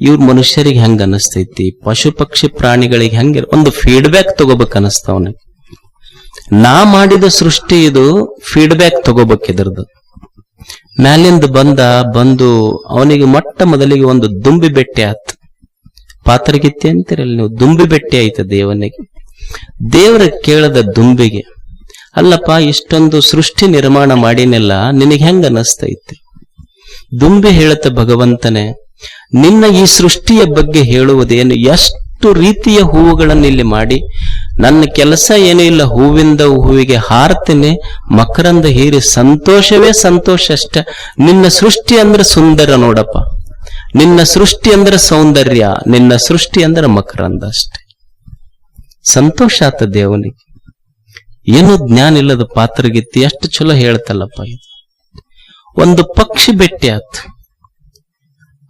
ಇವ್ರ ಮನುಷ್ಯರಿಗೆ ಹೆಂಗ ಅನಸ್ತೈತಿ? ಪಶು ಪಕ್ಷಿ ಪ್ರಾಣಿಗಳಿಗೆ ಹೆಂಗ ಒಂದು ಫೀಡ್ಬ್ಯಾಕ್ ತಗೋಬೇಕು ಅನಸ್ತ ಅವನಿಗೆ. ನಾ ಮಾಡಿದ ಸೃಷ್ಟಿ ಇದು ಫೀಡ್ಬ್ಯಾಕ್ ತಗೋಬೇಕು ಇದ್ರದ್ದು ಮ್ಯಾಲಿಂದ ಬಂದ, ಬಂದು ಅವನಿಗೆ ಮೊಟ್ಟ ಮೊದಲಿಗೆ ಒಂದು ದುಂಬಿ ಬೆಟ್ಟೆ ಆತ್. ಪಾತ್ರಗಿತ್ತಿ ಅಂತೀರಲ್ಲ ನೀವು? ದುಂಬಿ ಬೆಟ್ಟೆ ಆಯ್ತ ದೇವನಿಗೆ. ದೇವರ ಕೇಳದ ದುಂಬಿಗೆ, ಅಲ್ಲಪ್ಪ, ಇಷ್ಟೊಂದು ಸೃಷ್ಟಿ ನಿರ್ಮಾಣ ಮಾಡಿನೆಲ್ಲ ನಿನಗೆ ಹೆಂಗ ಅನಸ್ತೈತಿ? ದುಂಬಿ ಹೇಳತ್ತ ಭಗವಂತನೇ ನಿನ್ನ ಈ ಸೃಷ್ಟಿಯ ಬಗ್ಗೆ ಹೇಳುವುದೇನು? ಎಷ್ಟು ರೀತಿಯ ಹೂವುಗಳನ್ನು ಇಲ್ಲಿ ಮಾಡಿ? ನನ್ನ ಕೆಲಸ ಏನೂ ಇಲ್ಲ. ಹೂವಿಂದ ಹೂವಿಗೆ ಹಾರ್ತೀನಿ, ಮಕರಂದ ಹೀರಿ. ಸಂತೋಷವೇ ಸಂತೋಷ ಅಷ್ಟ. ನಿನ್ನ ಸೃಷ್ಟಿ ಅಂದ್ರೆ ಸುಂದರ ನೋಡಪ್ಪ. ನಿನ್ನ ಸೃಷ್ಟಿ ಅಂದ್ರೆ ಸೌಂದರ್ಯ. ನಿನ್ನ ಸೃಷ್ಟಿ ಅಂದ್ರೆ ಮಕರಂದ ಅಷ್ಟೆ. ಸಂತೋಷ ಆತ ದೇವನಿಗೆ. ಏನು ಜ್ಞಾನ ಇಲ್ಲದ ಪಾತ್ರಗಿತ್ತಿ ಎಷ್ಟು ಚಲೋ ಹೇಳ್ತಲ್ಲಪ್ಪ ಇದು. ಒಂದು ಪಕ್ಷಿ ಭೇಟಿ ಆತು.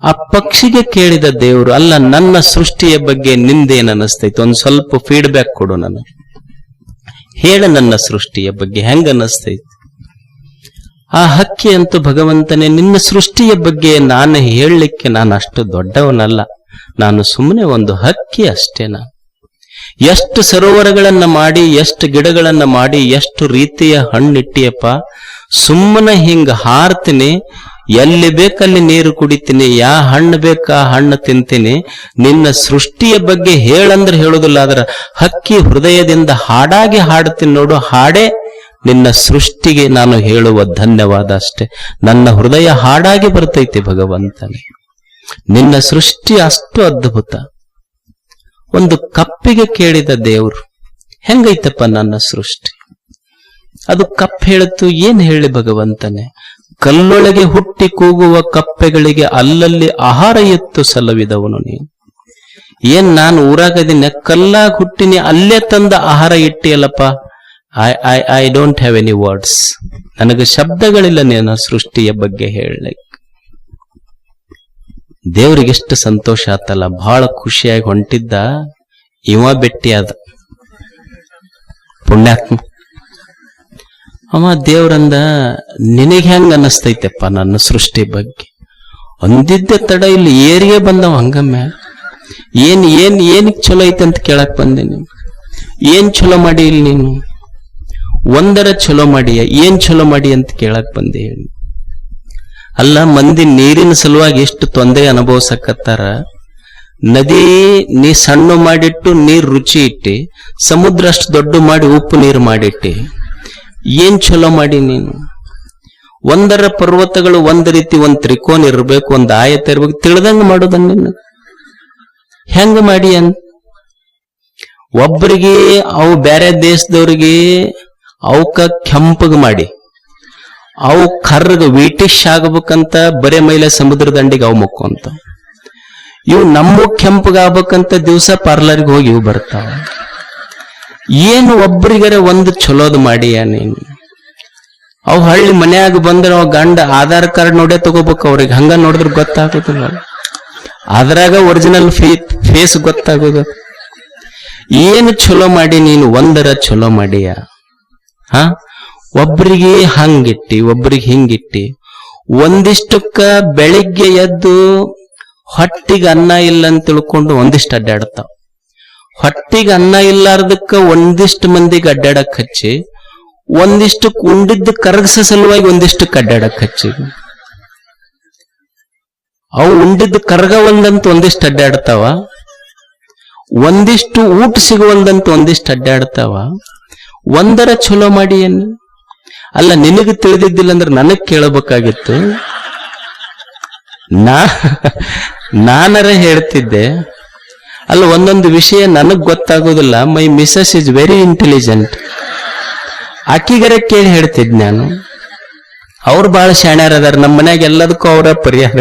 ಆ ಪಕ್ಷಿಗೆ ಕೇಳಿದ ದೇವರು, ಅಲ್ಲ, ನನ್ನ ಸೃಷ್ಟಿಯ ಬಗ್ಗೆ ನಿಂದೇನ್ ಅನಸ್ತೈತಿ ಒಂದ್ ಸ್ವಲ್ಪ ಫೀಡ್ಬ್ಯಾಕ್ ಕೊಡು ನನಗೆ. ಹೇಳ ನನ್ನ ಸೃಷ್ಟಿಯ ಬಗ್ಗೆ, ಹೆಂಗ ಅನಿಸ್ತೈತಿ ಆ ಹಕ್ಕಿ ಅಂತೂ ಭಗವಂತನೇ, ನಿನ್ನ ಸೃಷ್ಟಿಯ ಬಗ್ಗೆ ನಾನು ಹೇಳಲಿಕ್ಕೆ ನಾನು ಅಷ್ಟು ದೊಡ್ಡವನಲ್ಲ, ನಾನು ಸುಮ್ಮನೆ ಒಂದು ಹಕ್ಕಿ ಅಷ್ಟೇನ ಎಷ್ಟು ಸರೋವರಗಳನ್ನ ಮಾಡಿ, ಎಷ್ಟು ಗಿಡಗಳನ್ನ ಮಾಡಿ, ಎಷ್ಟು ರೀತಿಯ ಹಣ್ಣಿಟ್ಟಿಯಪ್ಪ, ಸುಮ್ಮನೆ ಹಿಂಗ ಹಾರ್ತೀನಿ ಎಲ್ಲಿ ಬೇಕಲ್ಲಿ ನೀರು ಕುಡಿತೀನಿ, ಯಾ ಹಣ್ಣು ಬೇಕಾ ಹಣ್ಣು ತಿಂತೀನಿ. ನಿನ್ನ ಸೃಷ್ಟಿಯ ಬಗ್ಗೆ ಹೇಳಂದ್ರೆ ಹೇಳುದಿಲ್ಲ, ಆದ್ರ ಹಕ್ಕಿ ಹೃದಯದಿಂದ ಹಾಡಾಗಿ ಹಾಡ್ತೀನಿ ನೋಡು, ಹಾಡೇ ನಿನ್ನ ಸೃಷ್ಟಿಗೆ ನಾನು ಹೇಳುವ ಧನ್ಯವಾದ ಅಷ್ಟೇ. ನನ್ನ ಹೃದಯ ಹಾಡಾಗಿ ಬರ್ತೈತಿ ಭಗವಂತನೇ. ನಿನ್ನ ಸೃಷ್ಟಿ ಅಷ್ಟು ಅದ್ಭುತ. ಒಂದು ಕಪ್ಪಿಗೆ ಕೇಳಿದ ದೇವ್ರು, ಹೆಂಗೈತಪ್ಪ ನನ್ನ ಸೃಷ್ಟಿ? ಅದು ಕಪ್ ಹೇಳುತ್ತು, ಏನ್ ಹೇಳಿ ಭಗವಂತನೇ? ಕಲ್ಲೊಳಗೆ ಹುಟ್ಟಿ ಕೂಗುವ ಕಪ್ಪೆಗಳಿಗೆ ಅಲ್ಲಲ್ಲಿ ಆಹಾರ ಎತ್ತು ಸಲವಿದವನು ನೀನು. ಏನ್ ನಾನು ಊರಾಗದಿನ ಕಲ್ಲಾಗ ಹುಟ್ಟಿನಿ ಅಲ್ಲೇ ತಂದ ಆಹಾರ ಇಟ್ಟಿಯಲ್ಲಪ್ಪ? I I I don't have any words ನನಗೆ ಶಬ್ದಗಳಿಲ್ಲ ನೀನು ಸೃಷ್ಟಿಯ ಬಗ್ಗೆ ಹೇಳಲಿ ದೇವರಿಗೆ ಎಷ್ಟು ಸಂತೋಷ ಆತಲ್ಲ. ಬಹಳ ಖುಷಿಯಾಗಿ ಹೊಂಟಿದ್ದ ಇವ ಭೇಟಿಯಾದ ಪುಣ್ಯಾತ್ಮ. ಅವ ದೇವ್ರಂದ ನಿನಗೆ ಹೆಂಗ ಅನ್ನಿಸ್ತೈತೆಪ್ಪ ನನ್ನ ಸೃಷ್ಟಿ ಬಗ್ಗೆ? ಒಂದಿದ್ದೆ ತಡ ಇಲ್ಲಿ ಏರಿಗೆ ಬಂದವ ಹಂಗಮ್ಮ. ಏನ್ ಏನ್ ಏನಕ್ ಚಲೋ ಐತೆ ಅಂತ ಕೇಳಕ್ ಬಂದೆ ನೀನು ಏನ್ ಚಲೋ ಮಾಡಿ ಇಲ್ಲಿ ನೀನು? ಒಂದರ ಚಲೋ ಮಾಡಿಯ? ಏನ್ ಚಲೋ ಮಾಡಿ ಅಂತ ಕೇಳಕ್ ಬಂದೆ ಹೇಳಿ. ಅಲ್ಲ, ಮಂದಿ ನೀರಿನ ಸಲುವಾಗಿ ಎಷ್ಟು ತೊಂದರೆ ಅನುಭವಿಸಕತ್ತಾರ? ನದಿ ನೀ ಸಣ್ಣ ಮಾಡಿಟ್ಟು ನೀರ್ ರುಚಿ ಇಟ್ಟಿ, ಸಮುದ್ರ ಅಷ್ಟು ದೊಡ್ಡ ಮಾಡಿ ಉಪ್ಪು ನೀರು ಮಾಡಿಟ್ಟಿ. ಏನ್ ಚಲೋ ಮಾಡಿ ನೀನು? ಒಂದರ ಪರ್ವತಗಳು ಒಂದ್ ರೀತಿ ಒಂದ್ ತ್ರಿಕೋನ ಇರಬೇಕು, ಒಂದ್ ಆಯತ ಇರ್ಬೇಕು, ತಿಳಿದಂಗ ಮಾಡೋದನ್ನ ನೀನು? ಹೆಂಗ ಮಾಡಿ ಅನ್? ಒಬ್ಬರಿಗೆ ಅವು ಬೇರೆ ದೇಶದವ್ರಿಗೆ ಅವಕ್ಕ ಕೆಂಪಗ ಮಾಡಿ. ಅವು ಕರ್ರಗ ವೀಟಿಶ್ ಆಗ್ಬೇಕಂತ ಬರೇ ಮೈಲೆ ಸಮುದ್ರ ದಂಡಿಗೆ ಅವು ಮುಕ್ಕೊಂತ. ಇವು ನಮ್ಮ ಕೆಂಪಗಾಗ್ಬೇಕಂತ ದಿವಸ ಪಾರ್ಲರ್ಗೆ ಹೋಗಿ ಇವು ಬರ್ತಾವ. ಏನು ಒಬ್ರಿಗರೆ ಒಂದು ಚಲೋದು ಮಾಡಿಯ ನೀನು? ಅವ್ ಹಳ್ಳಿ ಮನ್ಯಾಗ ಬಂದ್ರ ಅವ ಗಂಡ ಆಧಾರ್ ಕಾರ್ಡ್ ನೋಡೇ ತಗೋಬೇಕು, ಅವ್ರಿಗೆ ಹಂಗ ನೋಡಿದ್ರೆ ಗೊತ್ತಾಗುದಿಲ್ಲ. ಅದ್ರಾಗ ಒರಿಜಿನಲ್ ಫೇ ಫೇಸ್ ಗೊತ್ತಾಗೋದು. ಏನು ಚಲೋ ಮಾಡಿ ನೀನು ಒಂದರ ಚಲೋ ಮಾಡಿಯ? ಹ? ಒಬ್ರಿಗೆ ಹಂಗಿಟ್ಟಿ, ಒಬ್ರಿಗೆ ಹಿಂಗಿಟ್ಟಿ, ಒಂದಿಷ್ಟಕ್ಕ ಬೆಳಿಗ್ಗೆ ಎದ್ದು ಹೊಟ್ಟಿಗೆ ಅನ್ನ ಇಲ್ಲ ಅಂತ ತಿಳ್ಕೊಂಡು ಒಂದಿಷ್ಟು ಅಡ್ಡಾಡ್ತಾವ. ಹೊಟ್ಟಿಗೆ ಅನ್ನ ಇಲ್ಲಾರ್ದಕ್ಕ ಒಂದಿಷ್ಟು ಮಂದಿಗೆ ಅಡ್ಡಾಡಕ್ ಹಚ್ಚಿ, ಒಂದಿಷ್ಟು ಉಂಡಿದ್ದು ಕರಗಸ ಸಲುವಾಗಿ ಒಂದಿಷ್ಟು ಅಡ್ಡಾಡಕ್ ಹಚ್ಚಿ. ಅವು ಉಂಡಿದ್ದು ಒಂದಂತ ಒಂದಿಷ್ಟು ಅಡ್ಡಾಡ್ತಾವ ಒಂದಿಷ್ಟು ಊಟ ಸಿಗುವಂದಂತ ಒಂದಿಷ್ಟು ಅಡ್ಡಾಡ್ತಾವ ಒಂದರ ಚಲೋ ಮಾಡಿ ಏನು? ಅಲ್ಲ, ನಿನಗೆ ತಿಳಿದಿದ್ದಿಲ್ಲ ಅಂದ್ರೆ ನನಗ್ ಕೇಳಬೇಕಾಗಿತ್ತು. ನಾ, ನಾನರ ಹೇಳ್ತಿದ್ದೆ ಅಲ್ಲ ಒಂದೊಂದು ವಿಷಯ ನನಗ್ ಗೊತ್ತಾಗೋದಿಲ್ಲ. My missus is very intelligent ಆಕಿಗರ ಕೇಳಿ ಹೇಳ್ತಿದ್ ನಾನು? ಅವ್ರು ಬಹಳ ಶಾಣ್ಯಾರ ಅದಾರ. ನಮ್ಮ ಮನ್ಯಾಗ ಎಲ್ಲದಕ್ಕೂ ಅವರ ಪರಿಹಾರ.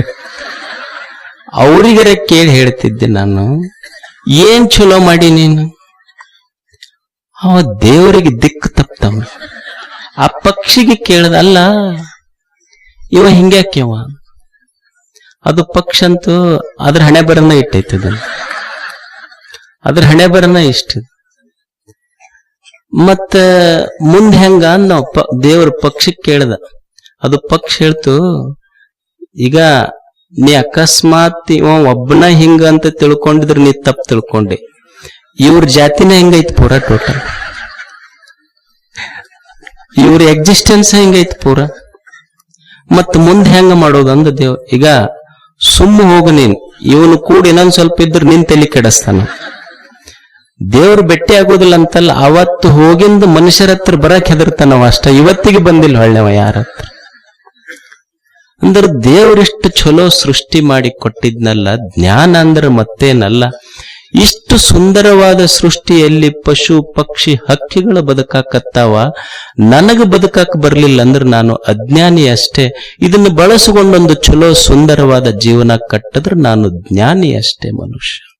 ಅವ್ರಿಗರ ಕೇಳಿ ಹೇಳ್ತಿದ್ದೆ ನಾನು? ಏನ್ ಚಲೋ ಮಾಡಿ ನೀನು? ಅವ ದೇವರಿಗೆ ದಿಕ್ಕು ತಪ್ತವ ಆ ಪಕ್ಷಿಗೆ ಕೇಳ್ದಲ್ಲ ಇವ ಹಿಂಗ್ಯಾಕ್ಯವ ಅದು ಪಕ್ಷ ಅಂತೂ ಅದ್ರ ಹಣೆ ಬರನ್ನ ಇಟ್ಟೈತೆ ಅದ್ರ ಹಣೆ ಬರನ ಇಷ್ಟ. ಮತ್ತ ಮುಂದೆ ಹೆಂಗ ನಾವ್ ಪ, ದೇವ್ರ ಪಕ್ಷಕ್ಕೆ ಕೇಳ್ದ. ಅದು ಪಕ್ಷ ಹೇಳ್ತು, ಈಗ ನೀ ಅಕಸ್ಮಾತ್ ಇವ ಒಬ್ಬನ ಹಿಂಗ ಅಂತ ತಿಳ್ಕೊಂಡಿದ್ರೆ ನೀ ತಪ್ಪು ತಿಳ್ಕೊಂಡೆ. ಇವ್ರ ಜಾತಿನ ಹೆಂಗೈತ್ ಪೂರ ಟೋಟಲ್ ಇವ್ರ ಎಕ್ಸಿಸ್ಟೆನ್ಸ್ ಹೆಂಗೈತ್ ಪೂರ? ಮತ್ತ ಮುಂದೆ ಹೆಂಗ ಮಾಡೋದಂದ ದೇವ್, ಈಗ ಸುಮ್ಮ ಹೋಗು ನೀನ್. ಇವನು ಕೂಡ ಇನ್ನೊಂದ್ ಸ್ವಲ್ಪ ಇದ್ರ ನಿನ್ ತಲೆ ಕೆಡಿಸ್ತಾನ. ದೇವ್ರು ಬೆಟ್ಟಿ ಆಗೋದಿಲ್ಲ ಅಂತಲ್ಲ, ಅವತ್ತು ಹೋಗಿಂದ ಮನುಷ್ಯರ ಹತ್ರ ಬರಕ್ ಹೆದರ್ತಾನವ ಅಷ್ಟ. ಇವತ್ತಿಗೆ ಬಂದಿಲ್ಲ ಹೊಳ್ಳೆವ ಯಾರ ಹತ್ರ. ಅಂದ್ರೆ ದೇವರಿಷ್ಟು ಚಲೋ ಸೃಷ್ಟಿ ಮಾಡಿ ಕೊಟ್ಟಿದ್ನಲ್ಲ, ಜ್ಞಾನ ಅಂದ್ರೆ ಮತ್ತೇನಲ್ಲ. ಇಷ್ಟು ಸುಂದರವಾದ ಸೃಷ್ಟಿಯಲ್ಲಿ ಪಶು, ಪಕ್ಷಿ, ಹಕ್ಕಿಗಳ ಬದುಕಾಕತ್ತಾವ. ನನಗ ಬದುಕಾಕ ಬರಲಿಲ್ಲ ಅಂದ್ರೆ ನಾನು ಅಜ್ಞಾನಿ ಅಷ್ಟೇ. ಇದನ್ನು ಬಳಸಿಕೊಂಡೊಂದು ಚಲೋ ಸುಂದರವಾದ ಜೀವನ ಕಟ್ಟಿದ್ರೆ ನಾನು ಜ್ಞಾನಿ ಅಷ್ಟೇ ಮನುಷ್ಯ.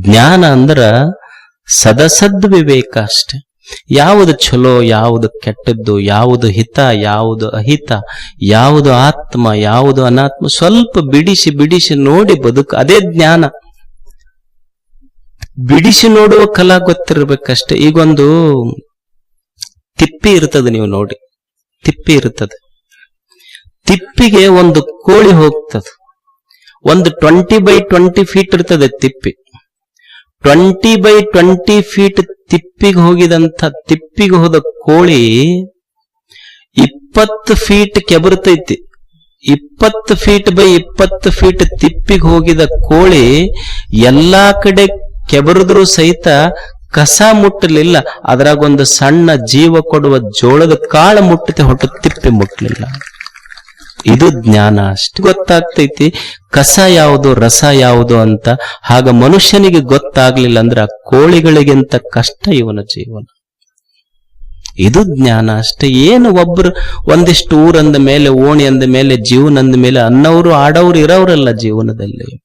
ಜ್ಞಾನ ಅಂದ್ರ ಸದಸದ್ ವಿವೇಕ ಅಷ್ಟೆ. ಯಾವುದು ಚಲೋ ಯಾವುದು ಕೆಟ್ಟದ್ದು, ಯಾವುದು ಹಿತ, ಯಾವುದು ಅಹಿತ, ಯಾವುದು ಆತ್ಮ, ಯಾವುದು ಅನಾತ್ಮ, ಸ್ವಲ್ಪ ಬಿಡಿಸಿ ಬಿಡಿಸಿ ನೋಡಿ ಬದುಕು, ಅದೇ ಜ್ಞಾನ. ಬಿಡಿಸಿ ನೋಡುವ ಕಲಾ ಗೊತ್ತಿರ್ಬೇಕಷ್ಟೆ. ಈಗೊಂದು ತಿಪ್ಪಿ ಇರ್ತದೆ ನೀವು ನೋಡಿ. ತಿಪ್ಪಿ ಇರ್ತದೆ. ತಿಪ್ಪಿಗೆ ಒಂದು ಕೋಳಿ ಹೋಗ್ತದೆ. ಒಂದು ಟ್ವೆಂಟಿ ಬೈ ಟ್ವೆಂಟಿ ಫೀಟ್ ಇರ್ತದೆ ತಿಪ್ಪಿ. ಟ್ವೆಂಟಿ ಬೈ ಟ್ವೆಂಟಿ ಫೀಟ್ ತಿಪ್ಪಿಗೆ ಹೋಗಿದಂಥ ತಿಪ್ಪಿಗೆ ಹೋದ ಕೋಳಿ ಇಪ್ಪತ್ತು ಫೀಟ್ ಕೆಬರ್ತೈತಿ. ಇಪ್ಪತ್ತು ಫೀಟ್ ಬೈ ಇಪ್ಪತ್ತು ಫೀಟ್ ತಿಪ್ಪಿಗೆ ಹೋಗಿದ ಕೋಳಿ ಎಲ್ಲಾ ಕಡೆ ಕೆಬರಿದ್ರು ಸಹಿತ ಕಸ ಮುಟ್ಟಲಿಲ್ಲ. ಅದ್ರಾಗೊಂದು ಸಣ್ಣ ಜೀವ ಕೊಡುವ ಜೋಳದ ಕಾಳು ಮುಟ್ಟತೆ ಹೊಟ್ಟು ತಿಪ್ಪಿ ಮುಟ್ಟಲಿಲ್ಲ ಇದು ಜ್ಞಾನ. ಅಷ್ಟು ಗೊತ್ತಾಗ್ತೈತಿ. ಕಸ ಯಾವುದು, ರಸ ಯಾವುದು ಅಂತ. ಹಾಗ ಮನುಷ್ಯನಿಗೆ ಗೊತ್ತಾಗ್ಲಿಲ್ಲ ಅಂದ್ರೆ ಕೋಳಿಗಳಿಗಿಂತ ಕಷ್ಟ ಇವನ ಜೀವನ. ಇದು ಜ್ಞಾನ. ಅಷ್ಟೇ ಏನು ಒಬ್ರು ಒಂದಿಷ್ಟು ಊರಂದ ಮೇಲೆ, ಓಣಿ ಅಂದ ಮೇಲೆ, ಜೀವನ ಅಂದ ಮೇಲೆ ಅನ್ನವರು ಆಡೋರು ಇರೋರಲ್ಲ ಜೀವನದಲ್ಲಿ.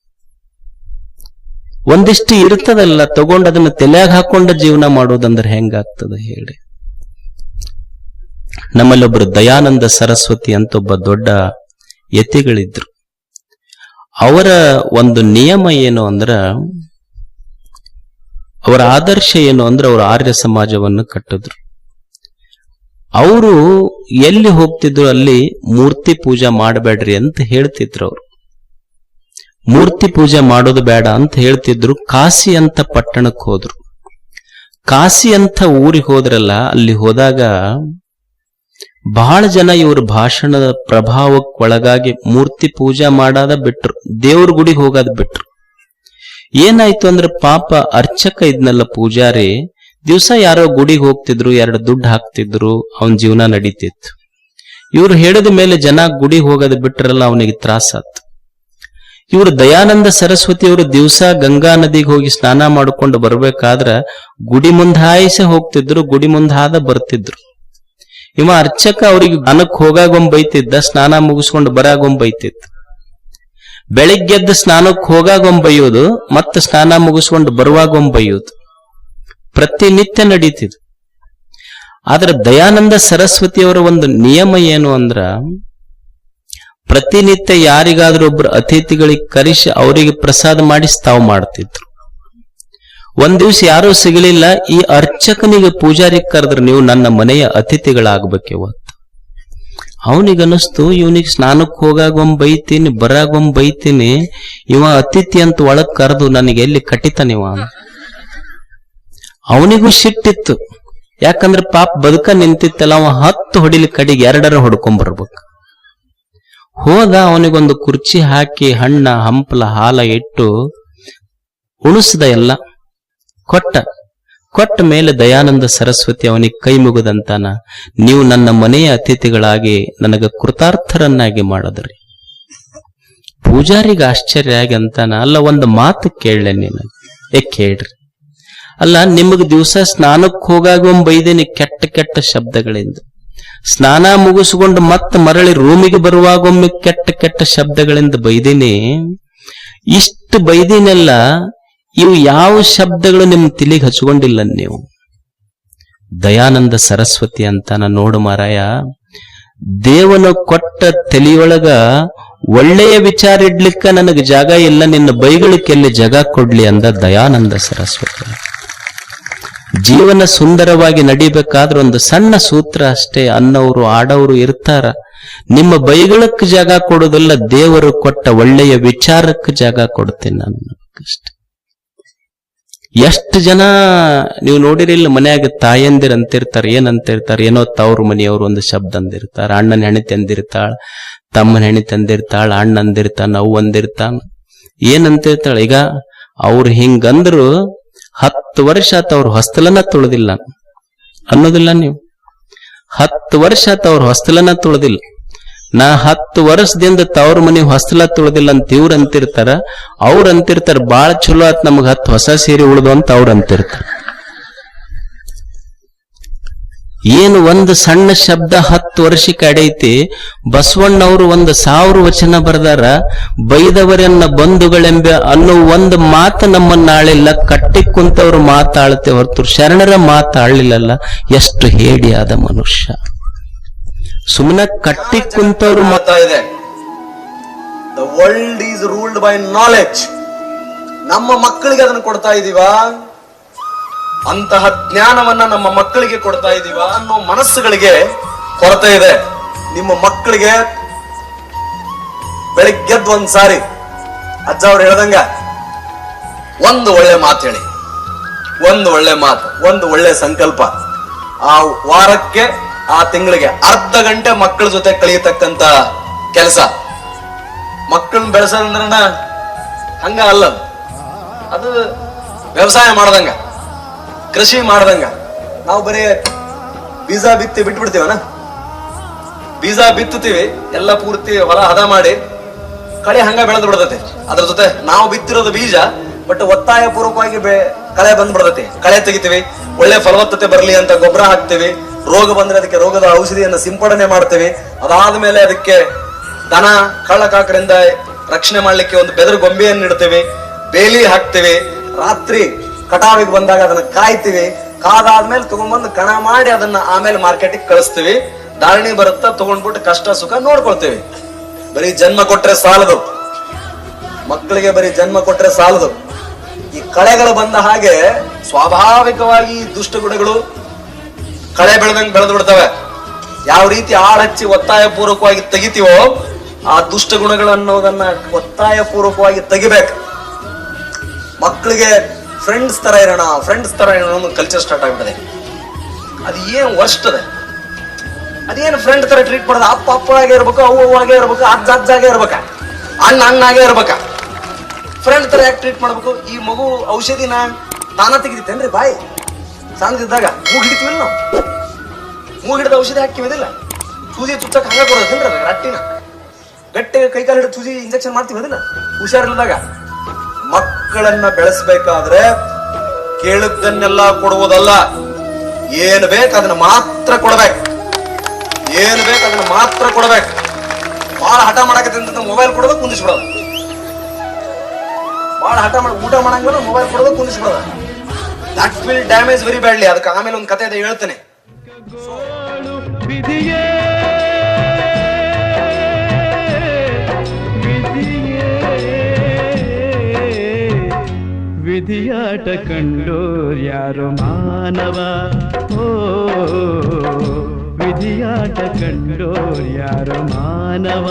ಒಂದಿಷ್ಟು ಇರ್ತದಲ್ಲ, ತಗೊಂಡು ಅದನ್ನ ತಲೆಯಾಗ ಹಾಕೊಂಡ ಜೀವನ ಮಾಡೋದಂದ್ರೆ ಹೆಂಗಾಗ್ತದೆ ಹೇಳಿ. ನಮ್ಮಲ್ಲಿ ಒಬ್ರು ದಯಾನಂದ ಸರಸ್ವತಿ ಅಂತ ಒಬ್ಬ ದೊಡ್ಡ ಯತಿಗಳಿದ್ರು. ಅವರ ಒಂದು ನಿಯಮ ಏನು ಅಂದ್ರ, ಅವರ ಆದರ್ಶ ಏನು ಅಂದ್ರೆ ಅವರು ಆರ್ಯ ಸಮಾಜವನ್ನು ಕಟ್ಟಿದ್ರು. ಅವರು ಎಲ್ಲಿ ಹೋಗ್ತಿದ್ರು ಅಲ್ಲಿ ಮೂರ್ತಿ ಪೂಜಾ ಮಾಡಬೇಡ್ರಿ ಅಂತ ಹೇಳ್ತಿದ್ರು ಅವರು. ಮೂರ್ತಿ ಪೂಜೆ ಮಾಡೋದು ಬೇಡ ಅಂತ ಹೇಳ್ತಿದ್ರು. ಕಾಶಿ ಅಂತ ಪಟ್ಟಣಕ್ಕೆ ಹೋದ್ರು. ಕಾಶಿ ಅಂತ ಊರಿಗೆ ಹೋದ್ರಲ್ಲ, ಅಲ್ಲಿ ಹೋದಾಗ ಬಹಳ ಜನ ಇವ್ರ ಭಾಷಣದ ಪ್ರಭಾವಕ್ಕೊಳಗಾಗಿ ಮೂರ್ತಿ ಪೂಜಾ ಮಾಡಾದ ಬಿಟ್ರು, ದೇವ್ರ ಗುಡಿಗೆ ಹೋಗಾದ ಬಿಟ್ರು. ಏನಾಯ್ತು ಅಂದ್ರೆ ಪಾಪ ಅರ್ಚಕ ಇದ್ನಲ್ಲ ಪೂಜಾರಿ, ದಿವಸ ಯಾರೋ ಗುಡಿಗೆ ಹೋಗ್ತಿದ್ರು, ಎರಡು ದುಡ್ಡು ಹಾಕ್ತಿದ್ರು, ಅವನ್ ಜೀವನ ನಡೀತಿತ್ತು. ಇವ್ರು ಹೇಳಿದ ಮೇಲೆ ಜನ ಗುಡಿ ಹೋಗೋದು ಬಿಟ್ರಲ್ಲ ಅವನಿಗೆ ತ್ರಾಸಾತ್ ಇವರು ದಯಾನಂದ ಸರಸ್ವತಿ ಅವರು ದಿವಸ ಗಂಗಾ ನದಿಗೆ ಹೋಗಿ ಸ್ನಾನ ಮಾಡಿಕೊಂಡು ಬರ್ಬೇಕಾದ್ರ ಗುಡಿ ಮುಂದೆ ಹಾಯಿಸೆ ಹೋಗ್ತಿದ್ರು, ಗುಡಿ ಮುಂದಾದ ಬರ್ತಿದ್ರು. ಇವ ಅರ್ಚಕ ಅವ್ರಿಗೆ ಗಾನಕ್ ಹೋಗಾಗೊಂಬೈತಿದ್ದ ಬೈತಿದ್ದ ಸ್ನಾನ ಮುಗಿಸ್ಕೊಂಡು ಬರಾಗೊಮ್ಮೆ ಬೈತಿದ್ದ ಬೆಳಿಗ್ಗೆದ್ದು ಸ್ನಾನಕ್ಕೆ ಹೋಗಾಗೊಮ್ಮೆ ಬೈಯೋದು ಮತ್ತೆ ಸ್ನಾನ ಮುಗಿಸ್ಕೊಂಡು ಬರುವಾಗೊಮ್ಮೆ ಬೈಯೋದು ಪ್ರತಿನಿತ್ಯ ನಡೀತಿದ್ರು ಆದ್ರೆ ದಯಾನಂದ ಸರಸ್ವತಿಯವರ ಒಂದು ನಿಯಮ ಏನು ಅಂದ್ರ, ಪ್ರತಿನಿತ್ಯ ಯಾರಿಗಾದ್ರೂ ಒಬ್ರು ಅತಿಥಿಗಳಿಗೆ ಕರೆಸಿ ಅವರಿಗೆ ಪ್ರಸಾದ ಮಾಡಿ ತಾವು ಮಾಡ್ತಿದ್ರು. ಒಂದ್ ದಿವ್ಸ ಯಾರೂ ಸಿಗಲಿಲ್ಲ, ಈ ಅರ್ಚಕನಿಗೆ ಪೂಜಾರಿ ಕರೆದ್ರೆ, ನೀವು ನನ್ನ ಮನೆಯ ಅತಿಥಿಗಳಾಗ್ಬೇಕು ಇವತ್ತು ಅವನಿಗನ್ನಿಸ್ತು ಇವನಿಗೆ ಸ್ನಾನಕ್ಕೆ ಹೋಗಾಗೊಮ್ಮೆ ಬೈತೀನಿ ಬರಾಗೊಮ್ಮೆ ಬೈತೀನಿ ಇವ ಅತಿಥಿ ಅಂತ ಒಳಗ್ ಕರೆದು ನನಗೆ ಎಲ್ಲಿ ಕಟ್ಟಿತಾನಿವ ಅವನಿಗೂ ಸಿಟ್ಟಿತ್ತು. ಯಾಕಂದ್ರೆ ಪಾಪ ಬದುಕ ನಿಂತಿತ್ತಲ್ಲ, ಅವ ಹತ್ತು ಹೊಡಿಲಿ ಕಡೆಗೆ ಎರಡರ ಹೊಡ್ಕೊಂಡ್ ಬರ್ಬೇಕು ಹೋದ, ಅವನಿಗೊಂದು ಕುರ್ಚಿ ಹಾಕಿ, ಹಣ್ಣ, ಹಂಪಲ, ಹಾಲ ಇಟ್ಟು ಉಣಿಸ್ದ ಎಲ್ಲ. ಕೊಟ್ಟ. ಕೊಟ್ಟ ಮೇಲೆ ದಯಾನಂದ ಸರಸ್ವತಿ ಅವನಿಗೆ ಕೈ ಮುಗಿದಂತಾನ, ನೀವು ನನ್ನ ಮನೆಯ ಅತಿಥಿಗಳಾಗಿ ನನಗ ಕೃತಾರ್ಥರನ್ನಾಗಿ ಮಾಡದ್ರಿ. ಪೂಜಾರಿಗೆ ಆಶ್ಚರ್ಯ ಆಗಿ ಅಂತಾನ, ಅಲ್ಲ, ಒಂದು ಮಾತು ಕೇಳಲೆ ನೀನು. ಏ, ಕೇಳ್ರಿ. ಅಲ್ಲ, ನಿಮಗ್ ದಿವಸ ಸ್ನಾನಕ್ಕೆ ಹೋಗಾಗೊಮ್ಮೆ ಬೈದೇನಿ ಕೆಟ್ಟ ಕೆಟ್ಟ ಶಬ್ದಗಳಿಂದ. ಸ್ನಾನ ಮುಗಿಸಿಕೊಂಡು ಮತ್ತೆ ಮರಳಿ ರೂಮಿಗೆ ಬರುವಾಗೊಮ್ಮೆ ಕೆಟ್ಟ ಕೆಟ್ಟ ಶಬ್ದಗಳಿಂದ ಬೈದೇನಿ, ಇಷ್ಟು ಬೈದಿನೆಲ್ಲ ಇವು ಯಾವ ಶಬ್ದಗಳು ನಿಮ್ಮ ತಿಳಿಗೆ ಹಚ್ಕೊಂಡಿಲ್ಲ ನೀವು? ದಯಾನಂದ ಸರಸ್ವತಿ ಅಂತ ನಾನು ನೋಡು ಮಾರಾಯ, ದೇವನು ಕೊಟ್ಟ ತಲಿಯೊಳಗ ಒಳ್ಳೆಯ ವಿಚಾರ ಇಡ್ಲಿಕ್ಕ ನನಗೆ ಜಾಗ ಇಲ್ಲ, ನಿನ್ನ ಬೈಗಳಿಕೆಲ್ಲಿ ಜಾಗ ಕೊಡ್ಲಿ ಅಂದ ದಯಾನಂದ ಸರಸ್ವತಿ. ಜೀವನ ಸುಂದರವಾಗಿ ನಡಿಬೇಕಾದ್ರೆ ಒಂದು ಸಣ್ಣ ಸೂತ್ರ ಅಷ್ಟೇ ಅನ್ನವರು ಆಡವರು ಇರ್ತಾರ. ನಿಮ್ಮ ಬೈಗಳಕ್ಕೆ ಜಾಗ ಕೊಡೋದಲ್ಲ ದೇವರು ಕೊಟ್ಟ ಒಳ್ಳೆಯ ವಿಚಾರಕ್ಕೆ ಜಾಗ ಕೊಡ್ತೇನೆ ನಾನು ಅಷ್ಟೇ ಎಷ್ಟು ಜನ ನೀವು ನೋಡಿರಿಲ್ಲ ಮನ್ಯಾಗ ತಾಯಂದಿರ್ ಅಂತಿರ್ತಾರೆ, ಏನ್ ಅಂತಿರ್ತಾರೆ, ಏನೋ ತವ್ರ ಮನೆಯವ್ರು ಒಂದು ಶಬ್ದ ಅಂದಿರ್ತಾರೆ ಅಣ್ಣನ ಹೆಣತಿ ಅಂದಿರ್ತಾಳ ತಮ್ಮನ ಹೆಣತಿ ಅಂದಿರ್ತಾಳ ಅಣ್ಣ ಅಂದಿರ್ತಾನ, ಅವು ಅಂದಿರ್ತಾನ, ಏನ್ ಅಂತಿರ್ತಾಳ? ಈಗ ಅವ್ರು ಹಿಂಗಂದ್ರು ಹತ್ತು ವರ್ಷ ಆತ ಅವ್ರ ಹೊಸ್ತಲನ ತೊಳೆದಿಲ್ಲ ಅನ್ನೋದಿಲ್ಲ ನೀವು. ಹತ್ತು ವರ್ಷ ಆತ ಅವ್ರ ಹೊಸ್ತಲನ ತುಳಿದಿಲ್ಲ. ನಾ ಹತ್ತು ವರ್ಷದಿಂದ ತವ್ರ ಮನೆ ಹೊಸಲ ತುಳದಿಲ್ಲ ಅಂತ ಇವ್ರ ಅಂತಿರ್ತಾರ ಅವ್ರ ಅಂತಿರ್ತಾರ ಬಾಳ ಚಲೋ ಆತ್ ನಮ್ಗ ಹತ್ತು ಹೊಸ ಸೀರೆ ಉಳ್ದು ಅಂತ ಅವ್ರ ಅಂತಿರ್ತಾರ ಏನು ಒಂದು ಸಣ್ಣ ಶಬ್ದ ಹತ್ತು ವರ್ಷಕ್ಕೆ ಅಡೈತಿ ಬಸವಣ್ಣವರು ಒಂದು ಸಾವಿರ ವಚನ ಬರೆದಾರ, ಬೈದವರನ್ನ ಬಂಧುಗಳೆಂಬ ಅನ್ನೋ ಒಂದು ಮಾತು ನಮ್ಮನ್ನ ಆಳಿಲ್ಲ ಕಟ್ಟಿ ಕುಂತವ್ರು ಮಾತಾಳ್ತೆ ಹೊರತು ಶರಣರ ಮಾತಾಡ್ಲಿಲ್ಲಲ್ಲ, ಎಷ್ಟು ಹೇಡಿಯಾದ ಮನುಷ್ಯ. ಸುಮ್ಮನೆ ಕಟ್ಟಿ ಕುಂತವ್ರು ಮಾತಾ ಇದೆ. The world is ruled by knowledge ನಮ್ಮ ಮಕ್ಕಳಿಗೆ ಅದನ್ನು ಕೊಡ್ತಾ ಇದೀವಾ? ಅಂತಹ ಜ್ಞಾನವನ್ನ ನಮ್ಮ ಮಕ್ಕಳಿಗೆ ಕೊಡ್ತಾ ಇದೀವ ಅನ್ನೋ ಮನಸ್ಸುಗಳಿಗೆ ಕೊರತೆ ಇದೆ. ನಿಮ್ಮ ಮಕ್ಕಳಿಗೆ ಬೆಳಿಗ್ಗೆದ್ದು ಒಂದ್ಸಾರಿ ಅಜ್ಜ ಅವ್ರು ಹೇಳ್ದಂಗ, ಒಂದು ಒಳ್ಳೆ ಮಾತು ಹೇಳಿ. ಒಂದು ಒಳ್ಳೆ ಮಾತು, ಒಂದು ಒಳ್ಳೆ ಸಂಕಲ್ಪ. ಆ ವಾರಕ್ಕೆ ಆ ತಿಂಗಳಿಗೆ ಅರ್ಧ ಗಂಟೆ ಮಕ್ಕಳ ಜೊತೆ ಕಳೆಯತಕ್ಕಂತ ಕೆಲಸ. ಮಕ್ಕಳನ್ನ ಬೆಳೆಸೋದಂದ್ರನ ಹಂಗ ಅಲ್ಲ ಅದು. ವ್ಯವಸಾಯ ಮಾಡ್ದಂಗ, ಕೃಷಿ ಮಾಡ್ದಂಗ. ನಾವು ಬರೀ ಬೀಜ ಬಿತ್ತಿ ಬಿಟ್ಬಿಡ್ತೀವನ? ಬೀಜ ಬಿತ್ತುತ್ತೀವಿ, ಎಲ್ಲ ಪೂರ್ತಿ ಹೊಲ ಹದ ಮಾಡಿ ಕಳೆ ಹಂಗ ಬೆಳೆದು ಬಿಡ್ತೈತಿ. ಅದ್ರ ಜೊತೆ ನಾವು ಬಿತ್ತಿರೋದು ಬೀಜ, ಬಟ್ ಒತ್ತಾಯ ಪೂರ್ವಕವಾಗಿ ಕಳೆ ಬಂದ್ಬಿಡ್ತತಿ. ಕಳೆ ತೆಗಿತೀವಿ, ಒಳ್ಳೆ ಫಲವತ್ತತೆ ಬರಲಿ ಅಂತ ಗೊಬ್ಬರ ಹಾಕ್ತಿವಿ. ರೋಗ ಬಂದರೆ ಅದಕ್ಕೆ ರೋಗದ ಔಷಧಿಯನ್ನು ಸಿಂಪಡಣೆ ಮಾಡ್ತೇವೆ. ಅದಾದ ಮೇಲೆ ಅದಕ್ಕೆ ದನ, ಕಳ್ಳಕಾಕರಿಂದ ರಕ್ಷಣೆ ಮಾಡಲಿಕ್ಕೆ ಒಂದು ಬೆದರು ಗೊಂಬೆಯನ್ನು ಇಡ್ತೇವೆ. ಬೇಲಿ ಹಾಕ್ತೇವೆ. ರಾತ್ರಿ ಕಟಾವಿಗೆ ಬಂದಾಗ ಅದನ್ನು ಕಾಯ್ತೀವಿ. ಕಾದಾದ್ಮೇಲೆ ತಗೊಂಡ್ಬಂದು ಕಣ ಮಾಡಿ ಅದನ್ನ ಆಮೇಲೆ ಮಾರ್ಕೆಟಿಗೆ ಕಳಿಸ್ತೀವಿ. ಧಾರಣಿ ಬರುತ್ತಾ ತಗೊಂಡ್ಬಿಟ್ಟು ಕಷ್ಟ ಸುಖ ನೋಡ್ಕೊಳ್ತೇವೆ. ಬರೀ ಜನ್ಮ ಕೊಟ್ರೆ ಸಾಲದು. ಮಕ್ಕಳಿಗೆ ಬರೀ ಜನ್ಮ ಕೊಟ್ರೆ ಸಾಲದು. ಈ ಕಳೆಗಳು ಬಂದ ಹಾಗೆ ಸ್ವಾಭಾವಿಕವಾಗಿ ದುಷ್ಟ ಗುಣಗಳು ಕಳೆ ಬೆಳೆದಂಗೆ ಬೆಳೆದು ಬಿಡ್ತವೆ. ಯಾವ ರೀತಿ ಆಳ್ ಹಚ್ಚಿ ಒತ್ತಾಯ ಪೂರ್ವಕವಾಗಿ ತೆಗಿತೀವೋ ಆ ದುಷ್ಟ ಗುಣಗಳು ಅನ್ನೋದನ್ನ ಒತ್ತಾಯ ಪೂರ್ವಕವಾಗಿ ತೆಗಿಬೇಕು. ಮಕ್ಕಳಿಗೆ ಫ್ರೆಂಡ್ಸ್ ತರ ಇರೋಣ ಫ್ರೆಂಡ್ಸ್ ತರ ಇರೋಣ ಒಂದು ಕಲ್ಚರ್ ಸ್ಟಾರ್ಟ್ ಆಗ್ಬಿಟ್ಟಿದೆ. ಅದು ಏನ್ ವರ್ಸ್ಟ್ ಅದೇ? ಅದೇನು ಫ್ರೆಂಡ್ ತರ ಟ್ರೀಟ್ ಮಾಡೋದು? ಅಪ್ಪ ಅಪ್ಪ ಆಗೇ ಇರ್ಬೇಕು ಅವು ಅವ್ವ ಆಗೇ ಇರ್ಬೇಕು, ಅಜ್ಜ ಅಜ್ಜ ಆಗೇ ಇರ್ಬೇಕ? ಅಣ್ಣ ಅಣ್ಣ ಆಗೇ ಇರ್ಬೇಕ? ಫ್ರೆಂಡ್ ತರ ಯಾಕೆ ಟ್ರೀಟ್ ಮಾಡ್ಬೇಕು? ಈ ಮಗು ಔಷಧಿನ ತಾನ ತೆಗಿತೇನ್ರಿ ಬಾಯಿ? ಸಣ್ಣದಿದ್ದಾಗ ಮೂಗ್ ಹಿಡಿತೀವಿಲ್ಲ ನಾವು? ಮೂಗ್ ಹಿಡಿದ ಔಷಧಿ ಹಾಕಿವಿದಿಲ್ಲ ಸೂಜಿ ಚುಚ್ಚಕ್ ಹಂಗ ಕೊಡೋದಿಲ್ಲ ಅದ ರಟ್ಟಿನ? ಗಟ್ಟಿ ಕೈಕಾಲು ಹಿಡಿದು ಸೂಜಿ ಇಂಜೆಕ್ಷನ್ ಮಾಡ್ತೀವಿ ಅದನ್ನ? ಹುಷಾರಿಲ್ಲದಾಗ ಮಕ್ಕಳನ್ನ ಬೆಳೆಸ್ಬೇಕಾದ್ರೆ ಕೇಳಿದ್ದನ್ನೆಲ್ಲ ಕೊಡುವುದಲ್ಲ. ಏನು ಬೇಕು ಅದನ್ನ ಮಾತ್ರ ಕೊಡ್ಬೇಕು. ಏನು ಬೇಕು ಅದನ್ನ ಮಾತ್ರ ಕೊಡ್ಬೇಕು. ಬಹಳ ಹಠ ಮಾಡಕತ್ತಿಂದ ಮೊಬೈಲ್ ಕೊಡೋದು ಕುಂದಿಸ್ಬಿಡೋದು. ಬಹಳ ಹಠ ಮಾಡಿ ಊಟ ಮಾಡಂಗಿಲ್ಲ ಮೊಬೈಲ್ ಕೊಡೋದು ಕುಂದಿಸ್ಬಿಡೋದು. That will damage very badly ಅದಕ್ಕೆ ಆಮೇಲೆ ಒಂದು ಕತೆ ಇದೆ, ಹೇಳ್ತೇನೆ. ವಿಧಿಯಾಟ ವಿಧಿಯೇ ವಿಧಿಯಾಟ ಕಂಡೋರ್ಯಾರು ಮಾನವ. ಓ, ವಿಧಿಯಾಟ ಕಂಡೋರ್ಯಾರು ಮಾನವ.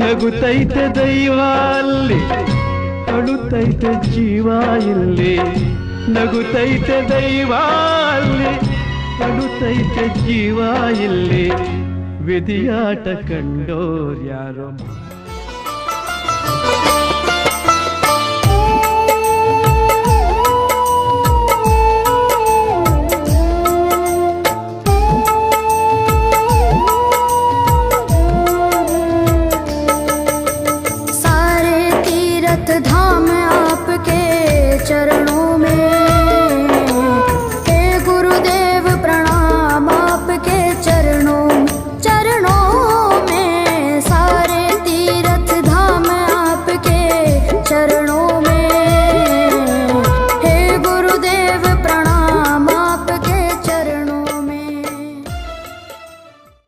ನಗು ದೈವ ಅಲ್ಲಿ ಅಳುತ್ತೈತೆ ಜೀವ ಇಲ್ಲಿ ನಗುತ್ತೈತೆ ದೈವ ಅಲ್ಲಿ. ಅಳುತ್ತೈತೆ ಜೀವ ಇಲ್ಲಿ ವಿಧಿಯಾಟ ಕಂಡೋರ್ಯಾರೋ